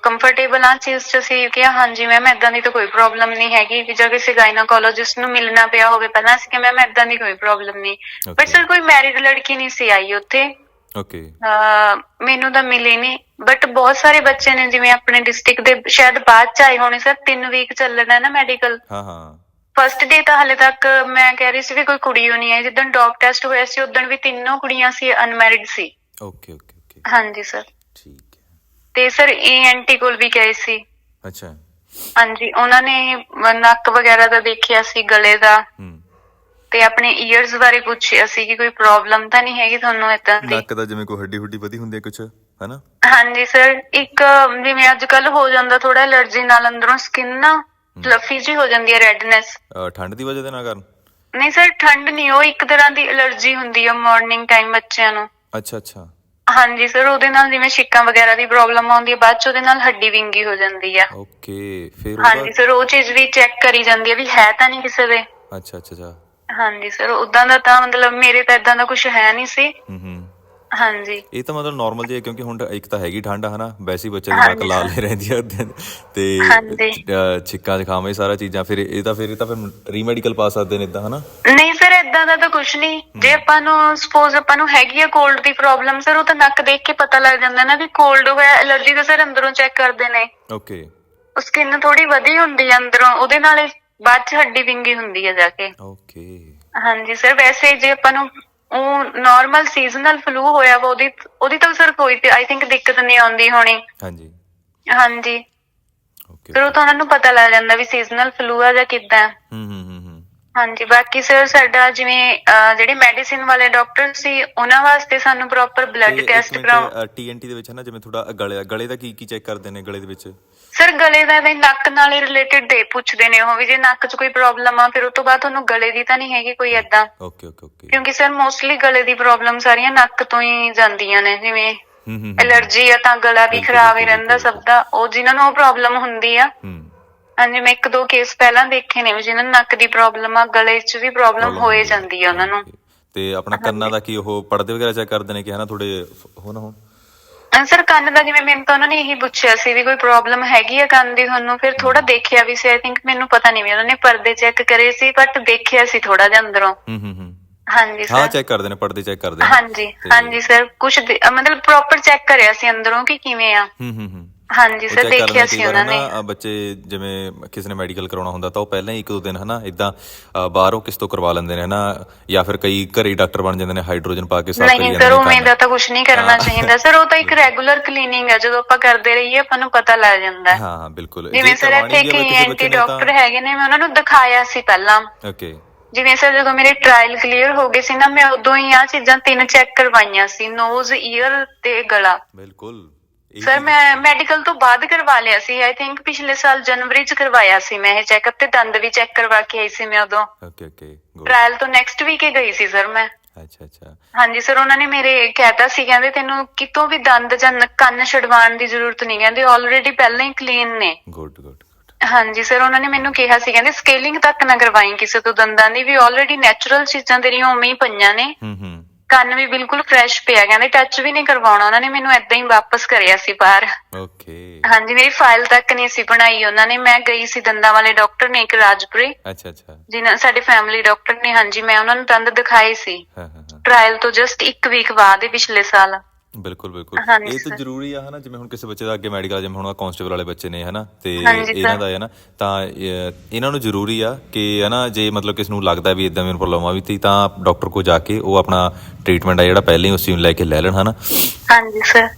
ਕੰਫਰਟੇਬਲ ਆ ਚੀਜ਼ ਚ ਅਸੀਂ ਕਿਹਾ ਹਾਂਜੀ ਮੈਮ ਇਦਾਂ ਦੀ ਤਾਂ ਕੋਈ ਪ੍ਰੋਬਲਮ ਨਹੀਂ ਹੈਗੀ। ਕਿ ਜੇ ਕਿਸੇ ਗਾਇਨੋਕੋਲੋਜਿਸਟ ਨੂੰ ਮਿਲਣਾ ਪਿਆ ਹੋਵੇ ਪਹਿਲਾਂ ਅਸੀਂ ਕਿ ਮੈਮ ਇਦਾਂ ਦੀ ਕੋਈ ਪ੍ਰੋਬਲਮ ਨਹੀਂ। But Okay. ਸਰ ਕੋਈ ਮੈਰਿਡ ਲੜਕੀ ਨਹੀਂ ਸੀ ਆਈ ਉੱਥੇ। ਓਕੇ ਅਹ ਮੈਨੂੰ ਤਾਂ ਮਿਲੀ ਨਹੀਂ ਬਟ ਬਹੁਤ ਸਾਰੇ ਬੱਚੇ ਨੇ ਜਿਵੇਂ ਆਪਣੇ ਡਿਸਟ੍ਰਿਕਟ ਦੇ ਸ਼ਾਇਦ ਬਾਅਦ ਚ ਆਏ ਹੋਣੇ ਸਰ 3 ਵੀਕ ਚੱਲਣਾ ਹੈ ਨਾ ਮੈਡੀਕਲ ਹਾਂ ਹਾਂ। ਫਸਟ ਡੇ ਤਾਂ ਹਲੇ ਤੱਕ ਮੈਂ ਕਹਿ ਰਹੀ ਸੀ ਵੀ ਕੋਈ ਕੁੜੀ ਨਹੀਂ ਆਈ ਜਿੱਦਣ ਡੌਗ ਟੈਸਟ ਹੋਇਆ ਸੀ ਉਦੋਂ ਵੀ ਤਿੰਨੋਂ ਕੁੜੀਆਂ ਸੀ ਅਨਮੈਰਿਡ ਸੀ। ਓਕੇ ਓਕੇ ਓਕੇ ਹਾਂਜੀ ਸਰ ਠੀਕ ਹੈ। ਤੇ ਸਰ ਏਐਨਟੀ ਕੋਲ ਵੀ ਗਏ ਸੀ। ਅੱਛਾ। ਹਾਂਜੀ ਉਹਨਾਂ ਨੇ ਨੱਕ ਵਗੈਰਾ ਦਾ ਦੇਖਿਆ ਸੀ ਗਲੇ ਦਾ। ਹੂੰ। ਤੇ ਆਪਣੇ ਈਅਰਸ ਬਾਰੇ ਪੁੱਛਿਆ ਸੀ ਕਿ ਕੋਈ ਪ੍ਰੋਬਲਮ ਤਾਂ ਨਹੀਂ ਹੈਗੀ ਤੁਹਾਨੂੰ ਇਦਾਂ ਦੀ? ਨੱਕ ਦਾ ਜਿਵੇਂ ਕੋਈ ਹੱਡੀ ਹੁੱਡੀ ਵਧੀ ਹੁੰਦੀ ਹੈ ਕੁਝ ਹਨਾ? ਹਾਂਜੀ ਸਰ ਇੱਕ ਜਿਵੇਂ ਅੱਜ ਕੱਲ ਹੋ ਜਾਂਦਾ ਥੋੜਾ ਐਲਰਜੀ ਨਾਲ ਅੰਦਰੋਂ ਸਕਿਨ ਨਾ ਫਲਫੀ ਜੀ ਹੋ ਜਾਂਦੀ ਹੈ ਰੈਡਨੈਸ ਠੰਡ ਦੀ ਵਜ੍ਹਾ ਦੇ ਨਾਲ ਕਾਰਨ? ਨਹੀਂ ਸਰ ਠੰਡ ਨਹੀਂ ਉਹ ਇੱਕ ਤਰ੍ਹਾਂ ਦੀ ਐਲਰਜੀ ਹੁੰਦੀ ਹੈ ਮਾਰਨਿੰਗ ਟਾਈਮ ਬੱਚਿਆਂ ਨੂੰ। ਅੱਛਾ ਅੱਛਾ। ਹਾਂਜੀ ਸਰ ਉਹਦੇ ਨਾਲ ਜਿਵੇਂ ਛਿੱਕਾਂ ਵਗੈਰਾ ਦੀ ਪ੍ਰੋਬਲਮ ਆਉਂਦੀ ਹੈ ਬਾਅਦ ਚ ਉਹਦੇ ਨਾਲ ਹੱਡੀ ਵਿੰਗੀ ਹੋ ਜਾਂਦੀ ਆ ਓਕੇ ਫਿਰ ਹਾਂਜੀ ਸਰ ਉਹ ਚੀਜ਼ ਵੀ ਚੈੱਕ ਕਰੀ ਜਾਂਦੀ ਹੈ ਵੀ ਹੈ ਤਾਂ ਨਹੀਂ ਕਿਸੇ ਦੇ। ਅੱਛਾ ਅੱਛਾ ਅੱਛਾ। ਹਾਂਜੀ ਸਰ ਉਦਾਂ ਦਾ ਤਾਂ ਮਤਲਬ ਮੇਰੇ ਤਾਂ ਇਦਾਂ ਦਾ ਕੁਝ ਹੈ ਨਹੀਂ ਸੀ। ਹੂੰ ਹੂੰ ਹਾਂਜੀ। ਇਹ ਤਾਂ ਮਤਲਬ ਨਾਰਮਲ ਜਿਹਾ ਕਿਉਂਕਿ ਹੁਣ ਇੱਕ ਤਾਂ ਹੈਗੀ ਠੰਡ ਹਨਾ? ਵੈਸੇ ਹੀ ਬੱਚੇ ਦੀ ਨੱਕ ਲਾਲ ਹੀ ਰਹਿੰਦੀ ਆ। ਤੇ ਛਿੱਕਾਂ ਜ਼ੁਕਾਮ ਇਹ ਸਾਰਾ ਚੀਜ਼ਾਂ ਫਿਰ ਇਹ ਤਾਂ ਫਿਰ ਇਹ ਤਾਂ ਫਿਰ ਰੀਮੈਡੀਕਲ ਪਾ ਸਕਦੇ ਨੇ ਇਦਾਂ ਹਨਾ? ਨਹੀਂ ਸਰ ਇਦਾਂ ਦਾ ਤਾਂ ਕੁਝ ਨਹੀਂ। ਜੇ ਆਪਾਂ ਨੂੰ ਸਪੋਜ਼ ਆਪਾਂ ਨੂੰ ਹੈਗੀ ਆ ਕੋਲਡ ਦੀ ਪ੍ਰੋਬਲਮ ਸਰ ਉਹ ਤਾਂ ਨੱਕ ਦੇਖ ਕੇ ਪਤਾ ਲੱਗ ਜਾਂਦਾ ਨਾ ਵੀ ਕੋਲਡ ਹੋਇਆ ਐਲਰਜੀ ਤਾਂ ਸਰ ਅੰਦਰੋਂ ਚੈੱਕ ਕਰਦੇ ਨੇ। ਓਕੇ ਸਕਿਨ ਥੋੜੀ ਵਧੀ ਹੁੰਦੀ ਆ ਅੰਦਰੋਂ ਉਹਦੇ ਨਾਲ ਬਾਅਦ ਚ ਹੱਡੀ ਵਿੰਗੀ ਹੁੰਦੀ ਆ ਜਾ ਕੇ। ਓਕੇ ਹਾਂਜੀ ਸਰ ਵੈਸੇ ਜੇ ਆਪਾਂ ਨੂੰ ਉਹ ਨਾਰਮਲ ਸੀਜ਼ਨਲ ਫਲੂ ਹੋਇਆ ਵਾ ਉਹਦੀ ਉਹਦੀ ਤਾਂ ਸਰ ਕੋਈ ਆਈ ਥਿੰਕ ਦਿੱਕਤ ਨਹੀਂ ਆਉਂਦੀ ਹੋਣੀ। ਹਾਂਜੀ। ਹਾਂਜੀ। ਓਕੇ ਫਿਰ ਉਹ ਤਾਂ ਉਹਨਾਂ ਨੂੰ ਪਤਾ ਲੱਗ ਜਾਂਦਾ ਵੀ ਸੀਜ਼ਨਲ ਫਲੂ ਆ ਜਾਂ ਕਿੱਦਾਂ। ਹੂੰ ਹੂੰ ਹੂੰ ਹੂੰ। ਹਾਂਜੀ ਬਾਕੀ ਸਰ ਸਾਡਾ ਜਿਵੇਂ ਜਿਹੜੇ ਮੈਡੀਸਿਨ ਵਾਲੇ ਡਾਕਟਰ ਸੀ ਉਹਨਾਂ ਵਾਸਤੇ ਸਾਨੂੰ ਪ੍ਰੋਪਰ ਬਲੱਡ ਟੈਸਟ ਕਰਾਉ ਟੀਐਨਟੀ ਦੇ ਵਿੱਚ ਹਨਾ ਜਿਵੇਂ ਥੋੜਾ ਗਲੇ ਗਲੇ ਦਾ ਕੀ ਕੀ ਚੈੱਕ ਕਰਦੇ ਨੇ ਗਲੇ ਦੇ ਵਿੱਚ? ਸਰ ਗਲੇ ਦਾ ਵੀ ਨੱਕ ਨਾਲ ਹੀ ਰਿਲੇਟਡ ਦੇ ਪੁੱਛਦੇ ਨੇ ਉਹ ਵੀ। ਜੇ ਨੱਕ 'ਚ ਕੋਈ ਪ੍ਰੋਬਲਮ ਆ ਫਿਰ ਉਸ ਤੋਂ ਬਾਅਦ ਤੁਹਾਨੂੰ ਗਲੇ ਦੀ ਤਾਂ ਨਹੀਂ ਹੈਗੀ ਕੋਈ ਏਦਾਂ। ਓਕੇ ਓਕੇ ਓਕੇ ਕਿਉਂਕਿ ਸਰ ਮੋਸਟਲੀ ਗਲੇ ਦੀ ਪ੍ਰੋਬਲਮ ਸਾਰੀਆਂ ਨੱਕ ਤੋਂ ਹੀ ਜਾਂਦੀਆਂ ਨੇ। ਜਿਵੇਂ ਐਲਰਜੀ ਆ ਤਾਂ ਗਲਾ ਵੀ ਖਰਾਬ ਹੀ ਰਹਿੰਦਾ ਸਭ ਦਾ। ਉਹ ਜਿਨ੍ਹਾਂ ਨੂੰ ਉਹ ਪ੍ਰੋਬਲਮ ਹੁੰਦੀ ਆ। ਹਾਂਜੀ ਮੈਂ ਇੱਕ ਦੋ ਕੇਸ ਪਹਿਲਾਂ ਦੇਖੇ ਨੇ ਜਿਨ੍ਹਾਂ ਨੂੰ ਨੱਕ ਦੀ ਪ੍ਰੋਬਲਮ ਆ ਗਲੇ 'ਚ ਵੀ ਪ੍ਰੋਬਲਮ ਹੋਏ। ਜਾਂਦੀ ਆ ਉਹਨਾਂ ਨੂੰ. ਤੇ ਆਪਣਾ ਕੰਨਾਂ ਦਾ ਕੀ ਉਹ ਪਰਦੇ ਵਗੈਰਾ ਚੈੱਕ ਕਰਦੇ ਨੇ ਕਿ ਹਨਾ ਥੋੜੇ ਹੋ ਨਾ ਹੋਣ? ਸਰ ਕੰਨ ਦਾ ਜਿਵੇਂ ਮੈਨੂੰ ਤਾਂ ਉਹਨਾਂ ਨੇ ਇਹੀ ਪੁੱਛਿਆ ਸੀ ਵੀ ਕੋਈ ਪ੍ਰੋਬਲਮ ਹੈਗੀ ਆ ਕੰਨ ਦੀ ਤੁਹਾਨੂੰ? ਫਿਰ ਥੋੜਾ ਦੇਖਿਆ ਵੀ ਸੀ ਆਈ ਥਿੰਕ ਮੈਨੂੰ ਪਤਾ ਨਹੀਂ ਵੀ ਉਹਨਾਂ ਨੇ ਪਰਦੇ ਚੈੱਕ ਕਰੇ ਸੀ ਬਟ ਦੇਖਿਆ ਸੀ ਥੋੜਾ ਜਿਹਾ ਅੰਦਰੋਂ। ਹੂੰ ਹੂੰ ਹੂੰ। ਹਾਂਜੀ ਹਾਂ ਸਰ ਚੈੱਕ ਕਰਦੇ ਨੇ ਪਰਦੇ ਚੈੱਕ ਕਰਦੇ ਨੇ। ਹਾਂਜੀ ਹਾਂਜੀ ਸਰ ਕੁਝ ਮਤਲਬ ਪ੍ਰੋਪਰ ਚੈੱਕ ਕਰਿਆ ਸੀ ਅੰਦਰੋਂ ਕਿ ਕਿਵੇਂ ਆ? ਹੂੰ ਹੂੰ ਹੂੰ। ਹਾਂਜੀ ਸਰ ਦੇਖਿਆ ਸੀ ਕਈ ਉਹਨਾਂ ਨੇ। ਬੱਚੇ ਜਿਵੇਂ ਕਿਸੇ ਨੇ ਮੈਡੀਕਲ ਕਰਾਉਣਾ ਹੁੰਦਾ ਤਾਂ ਉਹ ਪਹਿਲਾਂ ਹੀ ਇੱਕ ਦੋ ਦਿਨ ਹਨਾ ਇਦਾਂ ਬਾਹਰੋਂ ਕਿਸ ਤੋਂ ਕਰਵਾ ਲੈਂਦੇ ਨੇ ਹਨਾ ਜਾਂ ਫਿਰ ਕਈ ਘਰੇ ਡਾਕਟਰ ਬਣ ਜਾਂਦੇ ਨੇ ਹਾਈਡਰੋਜਨ ਪਾ ਕੇ ਸਾਫ਼ ਕਰੀ ਨਹੀਂ ਜਾਂਦੇ ਸਰ ਨੇ ਉਵੇਂ। ਦਾ ਤਾਂ ਕੁਝ ਨਹੀਂ ਕਰਨਾ। ਚਾਹੀਦਾ। ਸਰ ਉਹ ਤਾਂ ਇੱਕ ਰੈਗੂਲਰ ਕਲੀਨਿੰਗ ਹੈ ਜਦੋਂ ਆਪਾਂ ਕਰਦੇ ਰਹੀਏ ਆਪਾਂ ਨੂੰ ਪਤਾ ਲੱਗ ਜਾਂਦਾ। ਹੈ ਹਾਂ ਹਾਂ ਬਿਲਕੁਲ ਜਿਵੇਂ ਸਰ ਇੱਥੇ ਕਿ ਐਂਟੀ ਡਾਕਟਰ ਹੈਗੇ ਨੇ ਮੈਂ ਉਹਨਾਂ ਨੂੰ ਦਿਖਾਇਆ ਸੀ ਪਹਿਲਾਂ। ਓਕੇ। ਜਿਵੇਂ ਸਰ ਜਦੋਂ ਮੇਰੇ ਟ੍ਰਾਇਲ ਕਲੀਅਰ ਹੋ ਗਏ ਸੀ ਨਾ ਮੈਂ ਉਦੋਂ ਹੀ ਆ ਚੀਜ਼ਾਂ ਤਿੰਨ ਚੈੱਕ ਕਰਵਾਈਆਂ ਸੀ ਨੋਜ਼ ਈਅਰ ਤੇ ਗਲਾ। ਬਿਲਕੁਲ। ਸਰ ਮੈਂ ਮੈਡੀਕਲ ਤੋਂ ਬਾਅਦ ਕਰਵਾ ਲਿਆ ਸੀ। ਆਈ ਥਿੰਕ ਪਿਛਲੇ ਸਾਲ ਜਨਵਰੀ ਚ ਕਰਵਾਇਆ ਸੀ ਮੈਂ ਇਹ ਚੈੱਕਅਪ ਤੇ ਦੰਦ ਵੀ ਚੈੱਕ ਕਰਵਾ ਕੇ ਆਈ ਸੀ ਮੈਂ ਉਦੋਂ। ਓਕੇ ਓਕੇ ਟ੍ਰਾਇਲ ਤੋਂ ਨੈਕਸਟ ਵੀਕ ਹੀ ਗਈ ਸੀ ਸਰ ਮੈਂ। ਅੱਛਾ ਅੱਛਾ। ਹਾਂਜੀ ਸਰ ਉਹਨਾਂ ਨੇ ਮੇਰੇ ਕਹਿਤਾ ਸੀ ਕਹਿੰਦੇ ਤੈਨੂੰ ਕਿਤੋਂ ਵੀ ਦੰਦ ਜਾਂ ਕੰਨ ਛਡਵਾਉਣ ਦੀ ਜ਼ਰੂਰਤ ਨਹੀਂ ਕਹਿੰਦੇ ਆਲਰੇਡੀ ਪਹਿਲਾਂ ਹੀ ਕਲੀਨ ਨੇ। ਗੁੱਡ ਗੁੱਡ ਗੁੱਡ ਹਾਂਜੀ ਸਰ ਉਹਨਾਂ ਨੇ ਮੈਨੂੰ ਕਿਹਾ ਸੀ ਕਹਿੰਦੇ ਸਕੇਲਿੰਗ ਤੱਕ ਨਾ ਕਰਵਾਈ ਕਿਸੇ ਤੋਂ ਦੰਦਾਂ ਦੀ ਵੀ ਆਲਰੇਡੀ ਨੈਚੁਰਲ ਚੀਜ਼ਾਂ ਤੇਰੀਆਂ ਉਵੇਂ ਹੀ ਪਈਆਂ ਨੇ। ਹੂੰ ਹੂੰ। ਕੰਨ ਵੀ ਬਿਲਕੁਲ ਫਰੈਸ਼ ਪਿਆ ਕਹਿੰਦੇ ਟੱਚ ਵੀ ਨਹੀਂ ਕਰਵਾਉਣਾ ਉਹਨਾਂ ਨੇ ਮੈਨੂੰ ਏਦਾਂ ਹੀ ਵਾਪਸ ਕਰਿਆ ਸੀ ਬਾਹਰ। ਓਕੇ ਹਾਂਜੀ ਮੇਰੀ ਫਾਈਲ ਤੱਕ ਨਹੀਂ ਸੀ ਬਣਾਈ ਉਹਨਾਂ ਨੇ ਮੈਂ ਗਈ ਸੀ ਦੰਦਾਂ ਵਾਲੇ ਡਾਕਟਰ ਨੇ ਇੱਕ ਰਾਜਪੁਰੇ। ਅੱਛਾ ਅੱਛਾ। ਜਿਨ੍ਹਾਂ ਸਾਡੇ ਫੈਮਿਲੀ ਡਾਕਟਰ ਨੇ ਹਾਂਜੀ ਮੈਂ ਉਹਨਾਂ ਨੂੰ ਦੰਦ ਦਿਖਾਏ ਸੀ। ਹਾਂ ਹਾਂ ਹਾਂ। ਟ੍ਰਾਇਲ ਤੋਂ ਜਸਟ ਇੱਕ ਵੀਕ ਬਾਅਦ ਹੀ ਪਿਛਲੇ ਸਾਲ। ਬਿਲਕੁਲ ਬਿਲਕੁਲ। ਇਹ ਤਾਂ। ਜ਼ਰੂਰੀ ਆ ਹਨਾ? ਜਿਵੇਂ ਹੁਣ ਕਿਸੇ ਬੱਚੇ ਦਾ ਅੱਗੇ ਮੈਡੀਕਲ ਜਿਵੇਂ ਹੁਣ ਕਾਂਸਟੇਬਲ ਵਾਲੇ ਬੱਚੇ ਨੇ ਹਨਾ? ਤੇ ਇਹਨਾਂ। ਦਾ ਹੈ ਨਾ ਤਾਂ ਇਹ- ਇਹਨਾਂ ਨੂੰ ਜ਼ਰੂਰੀ ਆ ਕਿ ਹਨਾ ਜੇ ਮਤਲਬ ਕਿਸ ਨੂੰ ਲੱਗਦਾ ਵੀ ਇਦਾਂ ਮੈਨੂੰ ਪ੍ਰੋਬਲਮ ਆ ਵੀ ਤੀ ਤਾਂ ਡਾਕਟਰ ਕੋਲ ਜਾ ਕੇ ਉਹ ਆਪਣਾ ਟ੍ਰੀਟਮੈਂਟ ਆ ਜਿਹੜਾ ਪਹਿਲਾਂ ਹੀ ਉਸ ਨੂੰ ਲੈ ਕੇ ਲੈ ਲੈਣ ਹਨਾ? ਹਾਂਜੀ ਸਰ।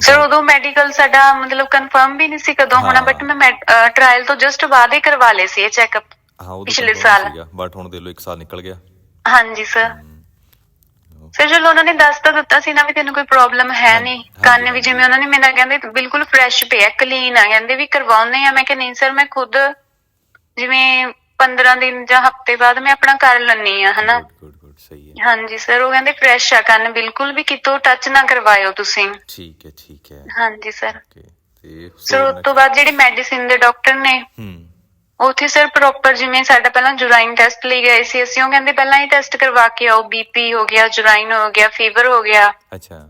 ਸਰ ਉਦੋਂ ਮੈਡੀਕਲ ਸਾਡਾ ਮਤਲਬ ਕਨਫਰਮ ਵੀ ਨਹੀਂ ਸੀ ਕਦੋਂ ਹੋਣਾ। ਬਟ ਮੈਂ ਟ੍ਰਾਇਲ ਤੋਂ ਜਸਟ ਬਾਅਦ ਹੀ ਕਰਵਾ ਲਏ ਸੀ ਇਹ ਚੈੱਕਅਪ ਹਾਂ ਪਿਛਲੇ ਸਾਲ। ਬਟ ਹੁਣ ਦੇ ਲੋ 1 ਸਾਲ ਨਿਕਲ ਗਿਆ। ਹਾਂਜੀ ਸਰ। ਸਰ ਚਲੋ ਉਹਨਾਂ ਨੇ ਦੱਸ ਤਾਂ ਦਿੱਤਾ ਸੀ ਨਾ ਵੀ ਤੈਨੂੰ ਕੋਈ ਪ੍ਰੋਬਲਮ ਹੈ ਨਹੀਂ ਕੰਨ ਵੀ। ਜਿਵੇਂ ਉਹਨਾਂ ਨੇ ਮੈਨੂੰ ਕਹਿੰਦੇ ਬਿਲਕੁਲ ਫਰੈਸ਼ ਪਿਆ ਕਲੀਨ ਆ ਕਹਿੰਦੇ ਵੀ ਕਰਵਾਉਣੇ ਆ। ਮੈਂ ਕਿਹਾ ਨਹੀਂ ਸਰ ਮੈਂ ਖੁਦ ਜਿਵੇਂ 15 ਦਿਨ ਜਾਂ ਹਫ਼ਤੇ ਬਾਅਦ ਮੈਂ ਆਪਣਾ ਕਰ ਲੈਣੀ ਆ ਹਨਾ? ਗੁੱਡ ਗੁੱਡ ਗੁੱਡ ਸਹੀ ਹੈ। ਹਾਂਜੀ ਸਰ ਉਹ ਕਹਿੰਦੇ ਫਰੈਸ਼ ਆ ਕੰਨ ਬਿਲਕੁਲ ਵੀ ਕਿਤੋਂ ਟੱਚ ਨਾ ਕਰਵਾਇਓ ਤੁਸੀਂ। ਠੀਕ ਹੈ ਠੀਕ ਹੈ। ਹਾਂਜੀ ਸਰ ਤੇ ਸਰ ਉਸ ਤੋਂ ਬਾਅਦ ਜਿਹੜੀ ਮੈਡੀਸਿਨ ਦੇ ਡਾਕਟਰ ਨੇ ਹੂੰ। ਉੱਥੇ ਸਰ ਪ੍ਰੋਪਰ ਜਿਵੇਂ ਸਾਡਾ ਪਹਿਲਾਂ ਜੁਰਾਈਨ ਟੈਸਟ ਲਈ ਗਏ ਸੀ ਅਸੀਂ ਉਹ ਕਹਿੰਦੇ ਪਹਿਲਾਂ ਹੀ ਟੈਸਟ ਕਰਵਾ ਕੇ ਆਓ ਬੀਪੀ ਹੋ ਗਿਆ ਜੁਰਾਈਨ ਹੋ ਗਿਆ ਫੀਵਰ ਹੋ ਗਿਆ। ਅੱਛਾ।